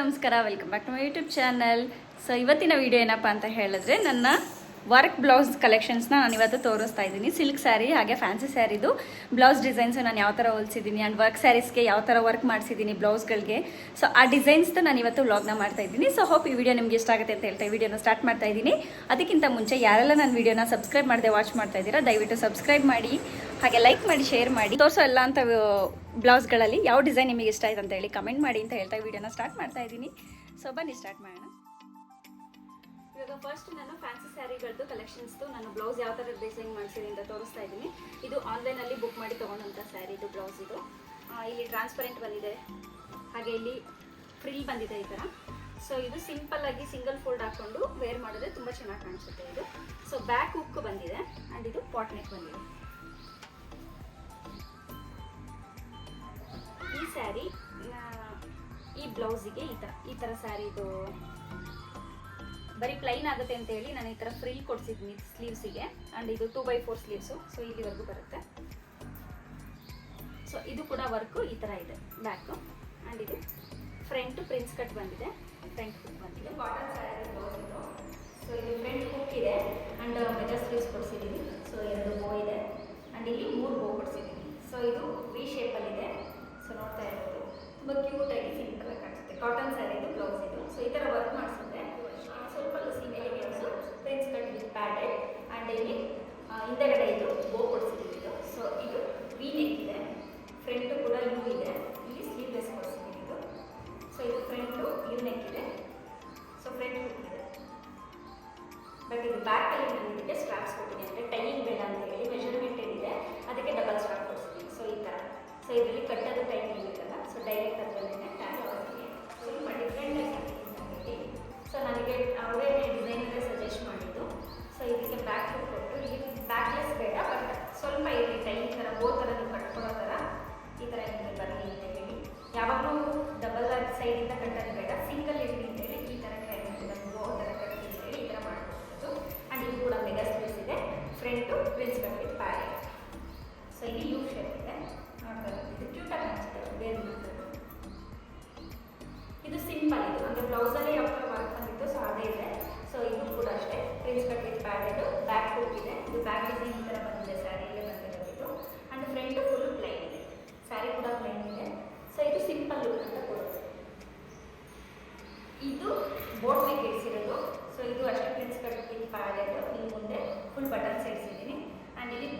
ನಮಸ್ಕಾರ welcome back to my YouTube channel so ಇವತ್ತಿನ video ಏನಪ್ಪ ಅಂತ ಹೇಳಿದ್ರೆ, ನನ್ನ ವರ್ಕ್ ಬ್ಲೌಸ್ ಕಲೆಕ್ಷನ್ಸ್ನ ನಾನು ಇವತ್ತು ತೋರಿಸ್ತಾ ಇದ್ದೀನಿ. ಸಿಲ್ಕ್ ಸ್ಯಾರಿ ಹಾಗೆ ಫ್ಯಾನ್ಸಿ ಸ್ಯಾರಿದು ಬ್ಲೌಸ್ ಡಿಸೈನ್ಸ್ ನಾನು ಯಾವ ಥರ ಹೊಲಿಸಿದ್ದೀನಿ ಆ್ಯಂಡ್ ವರ್ಕ್ ಸ್ಯಾರೀಸ್ಗೆ ಯಾವ ಥರ ವರ್ಕ್ ಮಾಡಿಸಿದ್ದೀನಿ ಬ್ಲೌಸ್ಗಳಿಗೆ ಸೊ ಆ ಡಿಸೈನ್ಸ್ನ ನಾನು ಇವತ್ತು ವ್ಲಾಗ್ನ ಮಾಡ್ತಾ ಇದ್ದೀನಿ. ಸೊ ಹೋಪ್ ಈ ವಿಡಿಯೋ ನಿಮಗೆ ಇಷ್ಟ ಆಗುತ್ತೆ ಅಂತ ಹೇಳ್ತಾ ವಿಡಿಯೋನ ಸ್ಟಾರ್ಟ್ ಮಾಡ್ತಾ ಇದ್ದೀನಿ. ಅದಕ್ಕಿಂತ ಮುಂಚೆ ಯಾರೆಲ್ಲ ನನ್ನ ವಿಡಿಯೋನ ಸಬ್ಸ್ಕ್ರೈಬ್ ಮಾಡದೆ ವಾಚ್ ಮಾಡ್ತಾ ಇದ್ದೀರಾ, ದಯವಿಟ್ಟು ಸಬ್ಸ್ಕ್ರೈಬ್ ಮಾಡಿ. ಹಾಗೆ ಲೈಕ್ ಮಾಡಿ ಶೇರ್ ಮಾಡಿ. ತೋರಿಸೋ ಎಲ್ಲ ಅಂತ ಬ್ಲೌಸ್ಗಳಲ್ಲಿ ಯಾವ ಡಿಸೈನ್ ನಿಮಗೆ ಇಷ್ಟ ಆಯ್ತು ಅಂತ ಹೇಳಿ ಕಮೆಂಟ್ ಮಾಡಿ ಅಂತ ಹೇಳ್ತಾ ವಿಡಿಯೋನ ಸ್ಟಾರ್ಟ್ ಮಾಡ್ತಾ ಇದ್ದೀನಿ. ಸೊ ಬನ್ನಿ ಸ್ಟಾರ್ಟ್ ಮಾಡೋಣ. ಇವಾಗ ಫಸ್ಟ್ ನಾನು ಫ್ಯಾನ್ಸಿ ಸ್ಯಾರಿಗಳದ್ದು ಕಲೆಕ್ಷನ್ಸ್ದು ನಾನು ಬ್ಲೌಸ್ ಯಾವ ಥರ ಡಿಸೈನ್ ಮಾಡಿಸಿದೆ ಅಂತ ತೋರಿಸ್ತಾ ಇದ್ದೀನಿ. ಇದು ಆನ್ಲೈನಲ್ಲಿ ಬುಕ್ ಮಾಡಿ ತೊಗೊಂಡಂಥ ಸ್ಯಾರಿ ಇದು ಬ್ಲೌಸ್ ಇದು. ಇಲ್ಲಿ ಟ್ರಾನ್ಸ್ಪರೆಂಟ್ ಬಂದಿದೆ. ಹಾಗೆ ಇಲ್ಲಿ ಫ್ರಿಲ್ ಬಂದಿದೆ ಈ ಥರ ಸೊ ಇದು ಸಿಂಪಲ್ ಆಗಿ ಸಿಂಗಲ್ ಫೋಲ್ಡ್ ಹಾಕೊಂಡು ವೇರ್ ಮಾಡಿದ್ರೆ ತುಂಬ ಚೆನ್ನಾಗಿ ಕಾಣಿಸುತ್ತೆ ಇದು. ಸೊ ಬ್ಯಾಕ್ ಹುಕ್ ಬಂದಿದೆ. ಆ್ಯಂಡ್ ಇದು ಪಾಟ್ನೆಕ್ ಬಂದಿದೆ. ಸ್ಯಾರಿ ಈ ಬ್ಲೌಸಿಗೆ ಈ ಥರ ಈ ಥರ ಸ್ಯಾರಿದು ಬರೀ ಪ್ಲೈನ್ ಆಗುತ್ತೆ ಅಂತ ಹೇಳಿ ನಾನು ಈ ಥರ ಫ್ರಿಲ್ ಕೊಡ್ಸಿದ್ದೀನಿ ಸ್ಲೀವ್ಸಿಗೆ ಆ್ಯಂಡ್ ಇದು two by four sleeves so ಇಲ್ಲಿವರೆಗೂ ಬರುತ್ತೆ. ಸೊ ಇದು ಕೂಡ ವರ್ಕು ಈ ಥರ ಇದೆ ಬ್ಯಾಕು ಆ್ಯಂಡ್ ಇದು ಫ್ರಂಟ್ ಪ್ರಿನ್ಸ್ ಕಟ್ ಬಂದಿದೆ ಫ್ರಂಟ್ ಹುಕ್ ಬಂದಿದೆ. ಬಾಟಮ್ ಸ್ಯಾರಿ ಸೊ ಇದು ಫ್ರಂಟ್ ಹುಕ್ ಇದೆ ಆ್ಯಂಡ್ ಮೆಜರ್ ಸ್ಲೀವ್ಸ್ ಕೊಡಿಸಿದ್ದೀನಿ ಸೊ ಎರಡು ಬೋ ಇದೆ. ಆ್ಯಂಡ್ ಇಲ್ಲಿ ಮೂರು ಬೋ ಕೊಡಿಸಿದ್ದೀನಿ ಸೊ ಇದು ವಿ ಶೇಪಲ್ಲಿದೆ ಸೊ ನೋಡ್ತಾ ಇರ್ಬೋದು. ತುಂಬ ಕ್ಯೂಟಾಗಿ ಸಿಂಪಲ್ ಆಗಿ ಕಾಣಿಸುತ್ತೆ. ಕಾಟನ್ ಸ್ಯಾರಿ ಇದು ಬ್ಲೌಸ್ ಇದು. ಸೊ ಈ ಥರ ಪ್ರಿನ್ಸ್ ಕಟ್ ವಿತ್ ಪ್ಯಾರಿ ಸೊ ಇಲ್ಲಿ ಯು ಶೇಪ್ ಇದೆ. ಇದು ಕ್ಯೂಟಾಗಿ ಅನಿಸುತ್ತೆ ಬೇರೆ ಇದು ಸಿಂಪಲ್ ಇದು ಅಂದರೆ ಬ್ಲೌಸಲ್ಲಿ ವರ್ಕ್ ಬಂದಿತ್ತು ಸೊ ಅದೇ ಇದೆ. ಸೊ ಇದು ಕೂಡ ಅಷ್ಟೇ. Cut with padded back hook ಇದೆ. ಇದು ಬ್ಯಾಕ್ ಡಿಸೈನ್ ಥರ ಬಂದಿದೆ. ಸ್ಯಾರಿಯಲ್ಲೇ ಬಂದಿರೋದು ಆ್ಯಂಡ್ ಫ್ರೆಂಡು ಫುಲ್ ಪ್ಲೈನ್ ಇದೆ. ಸ್ಯಾರಿ ಕೂಡ ಪ್ಲೈನ್ ಇದೆ. ಸೊ ಇದು ಸಿಂಪಲ್ ಲುಕ್ ಅಂತ ಕೊಡುತ್ತೆ. ಇದು ಬೋಟ್ ನೆಕ್ ಇಡಿಸಿರೋದು ಸೊ ಇದು ಅಷ್ಟೇ ಪ್ರಿನ್ಸ್ ಕಟ್ ವಿತ್ ಈ ಮುಂದೆ ಫುಲ್ ಬಟನ್ಸ್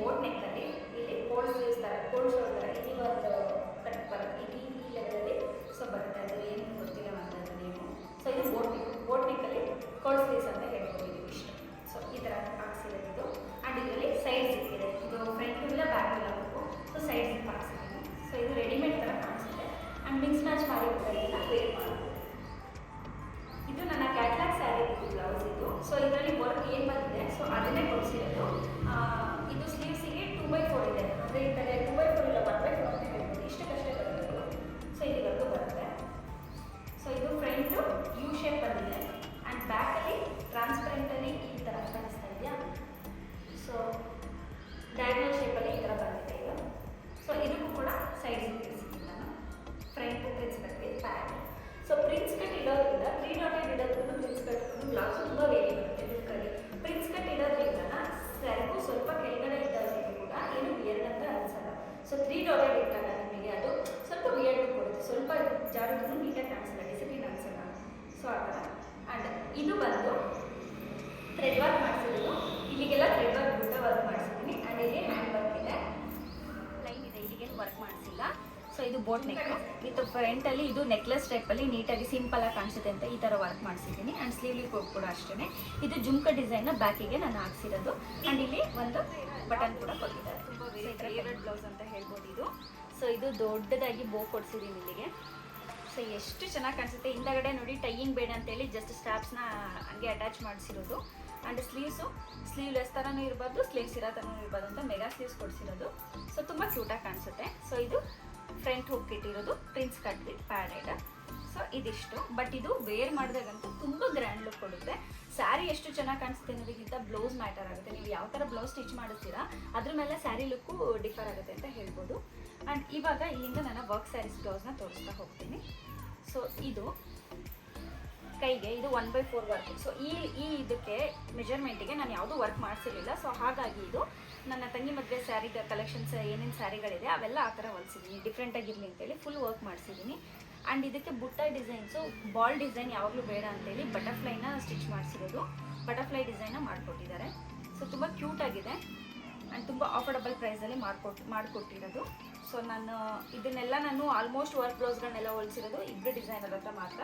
ಬೋಟ್ ನೆಕ್ಕಲ್ಲಿ ಇಲ್ಲಿ ಕೋಲ್ಡ್ ಸ್ಲೀವ್ಸ್ ಥರ ಕೋಲ್ಡ್ ಶೋಲ್ಡ್ ಥರ ಇಲ್ಲಿ ಒಂದು ಕಟ್ ಬರುತ್ತೆ. ಇಲ್ಲಿ, ಈ ಲೆವೆಲಲ್ಲಿ ಸೊ ಬರುತ್ತೆ. ಅದು ಏನು ಗೊತ್ತಿಲ್ಲ ಅಂತ ನೀವು ಸೊ ಇದು ಬೋಟ್ ನೆಕ್ ಬೋಟ್ ನೆಕ್ಕಲ್ಲಿ ಕೋಲ್ಡ್ ಸ್ಲೀವ್ಸ್ ಅಂತ ಹೇಳ್ಬೋದು ಇಷ್ಟು. ಸೊ ಈ ಥರ ಇದು. ಆ್ಯಂಡ್ ಇದರಲ್ಲಿ ಸೈಡ್ ಜಿಪ್ ಇದೆ ಇದು ಫ್ರಂಟ್ ಇಲ್ಲ ಬ್ಯಾಕ್ ಇಲ್ಲ ಸೊ ಸೈಡ್ ಜಿಪ್ ಹಾಕ್ಸಿದ್ದೀನಿ ಸೊ ಇದು ರೆಡಿಮೇಡ್ ಥರ ಕಾಣಿಸುತ್ತೆ. ಆ್ಯಂಡ್ ಮಿಕ್ಸ್ ಮ್ಯಾಚ್ ಮಾಡಿ ಬೋಟ್ ನೆಕ್ ವಿತ್ ಫ್ರಂಟಲ್ಲಿ ಇದು ನೆಕ್ಲೆಸ್ ಟೈಪಲ್ಲಿ ನೀಟಾಗಿ ಸಿಂಪಲ್ ಆಗಿ ಕಾಣಿಸುತ್ತೆ ಅಂತ ಈ ಥರ ವರ್ಕ್ ಮಾಡಿಸಿದ್ದೀನಿ. ಆ್ಯಂಡ್ ಸ್ಲೀವ್ಲಿ ಕೂಡ ಅಷ್ಟೇ ಇದು ಜುಮ್ಕ ಡಿಸೈನ್ನ ಬ್ಯಾಕಿಗೆ ನಾನು ಹಾಕ್ಸಿರೋದು. ಆ್ಯಂಡ್ ಇಲ್ಲಿ ಒಂದು ಬಟನ್ ಕೂಡ ಕೊಟ್ಟಿದ್ದಾರೆ. ಫೇವ್ರೆಟ್ ಬ್ಲೌಸ್ ಅಂತ ಹೇಳ್ಬೋದು ಇದು. ಸೊ ಇದು ದೊಡ್ಡದಾಗಿ ಬೋ ಕೊಡಿಸಿದ್ದೀನಿ ಇಲ್ಲಿಗೆ. ಸೊ ಎಷ್ಟು ಚೆನ್ನಾಗಿ ಕಾಣಿಸುತ್ತೆ? ಹಿಂದಗಡೆ ನೋಡಿ ಟೈಯಿಂಗ್ ಬೇಡ ಅಂತೇಳಿ ಜಸ್ಟ್ ಸ್ಟ್ಯಾಪ್ಸ್ನ ಹಂಗೆ ಅಟ್ಯಾಚ್ ಮಾಡಿಸಿರೋದು. ಆ್ಯಂಡ್ ಸ್ಲೀವ್ಸು ಸ್ಲೀವ್ಲೆಸ್ ಥರನೂ ಇರ್ಬೋದು ಸ್ಲೀವ್ಸ್ ಇರೋ ಥರನೂ ಇರ್ಬೋದು ಅಂತ ಮೆಗಾ ಸ್ಲೀವ್ಸ್ ಕೊಡಿಸಿರೋದು. ಸೊ ತುಂಬ ಕ್ಯೂಟಾಗಿ ಕಾಣಿಸುತ್ತೆ. ಸೊ ಇದು front ಇಟ್ಟಿರೋದು prince cut with padded so ಇದಿಷ್ಟು. ಬಟ್ ಇದು ವೇರ್ ಮಾಡಿದಾಗಂತೂ ತುಂಬ ಗ್ರ್ಯಾಂಡ್ ಲುಕ್ ಕೊಡುತ್ತೆ. ಸ್ಯಾರಿ ಎಷ್ಟು ಚೆನ್ನಾಗಿ ಕಾಣಿಸುತ್ತೆ ಅನ್ನೋದಕ್ಕಿಂತ ಬ್ಲೌಸ್ ಮ್ಯಾಟರ್ ಆಗುತ್ತೆ. ನೀವು ಯಾವ ಥರ ಬ್ಲೌಸ್ ಸ್ಟಿಚ್ ಮಾಡಿಸ್ತೀರಾ ಅದ್ರ ಮೇಲೆ ಸ್ಯಾರಿ ಲುಕ್ಕು ಡಿಫರ್ ಆಗುತ್ತೆ ಅಂತ ಹೇಳ್ಬೋದು. ಆ್ಯಂಡ್ ಇವಾಗ ಇಲ್ಲಿಂದ ನಾನು ವರ್ಕ್ ಸ್ಯಾರೀಸ್ ಬ್ಲೌಸ್ನ ತೋರಿಸ್ತಾ ಹೋಗ್ತೀನಿ. ಸೊ ಇದು ಕೈಗೆ, ಇದು one by four work so ಈ ಈ ಇದಕ್ಕೆ ಮೆಜರ್ಮೆಂಟಿಗೆ ನಾನು ಯಾವುದೂ ವರ್ಕ್ ಮಾಡಿಸಿರಲಿಲ್ಲ. ಸೊ ಹಾಗಾಗಿ ಇದು ನನ್ನ ತಂಗಿ ಮದುವೆ ಸ್ಯಾರಿ ಕಲೆಕ್ಷನ್ಸ್ ಏನೇನು ಸ್ಯಾರಿಗಳಿದೆ ಅವೆಲ್ಲ ಆ ಥರ ಹೊಲಿಸಿದ್ದೀನಿ ಡಿಫ್ರೆಂಟಾಗಿರಲಿ ಅಂತೇಳಿ ಫುಲ್ ವರ್ಕ್ ಮಾಡಿಸಿದ್ದೀನಿ ಆ್ಯಂಡ್ ಇದಕ್ಕೆ ಬುಟ್ಟ ಡಿಸೈನ್ಸು ಬಾಲ್ ಡಿಸೈನ್ ಯಾವಾಗಲೂ ಬೇಡ ಅಂತೇಳಿ ಬಟರ್ಫ್ಲೈನ ಸ್ಟಿಚ್ ಮಾಡಿಸಿರೋದು. ಬಟರ್ಫ್ಲೈ ಡಿಸೈನ ಮಾಡಿಕೊಟ್ಟಿದ್ದಾರೆ. ಸೊ ತುಂಬ ಕ್ಯೂಟಾಗಿದೆ ಆ್ಯಂಡ್ ತುಂಬ ಆಫರ್ಡಬಲ್ ಪ್ರೈಸಲ್ಲಿ ಮಾಡಿಕೊಟ್ಟು ಮಾಡಿಕೊಟ್ಟಿರೋದು. ಸೊ ನಾನು ಇದನ್ನೆಲ್ಲ ನಾನು ಆಲ್ಮೋಸ್ಟ್ ವರ್ಕ್ ಬ್ಲೌಸ್ಗಳನ್ನೆಲ್ಲ ಹೊಲಿಸಿರೋದು ಇಬ್ಬರು ಡಿಸೈನರ್ ಹತ್ರ ಮಾತ್ರ.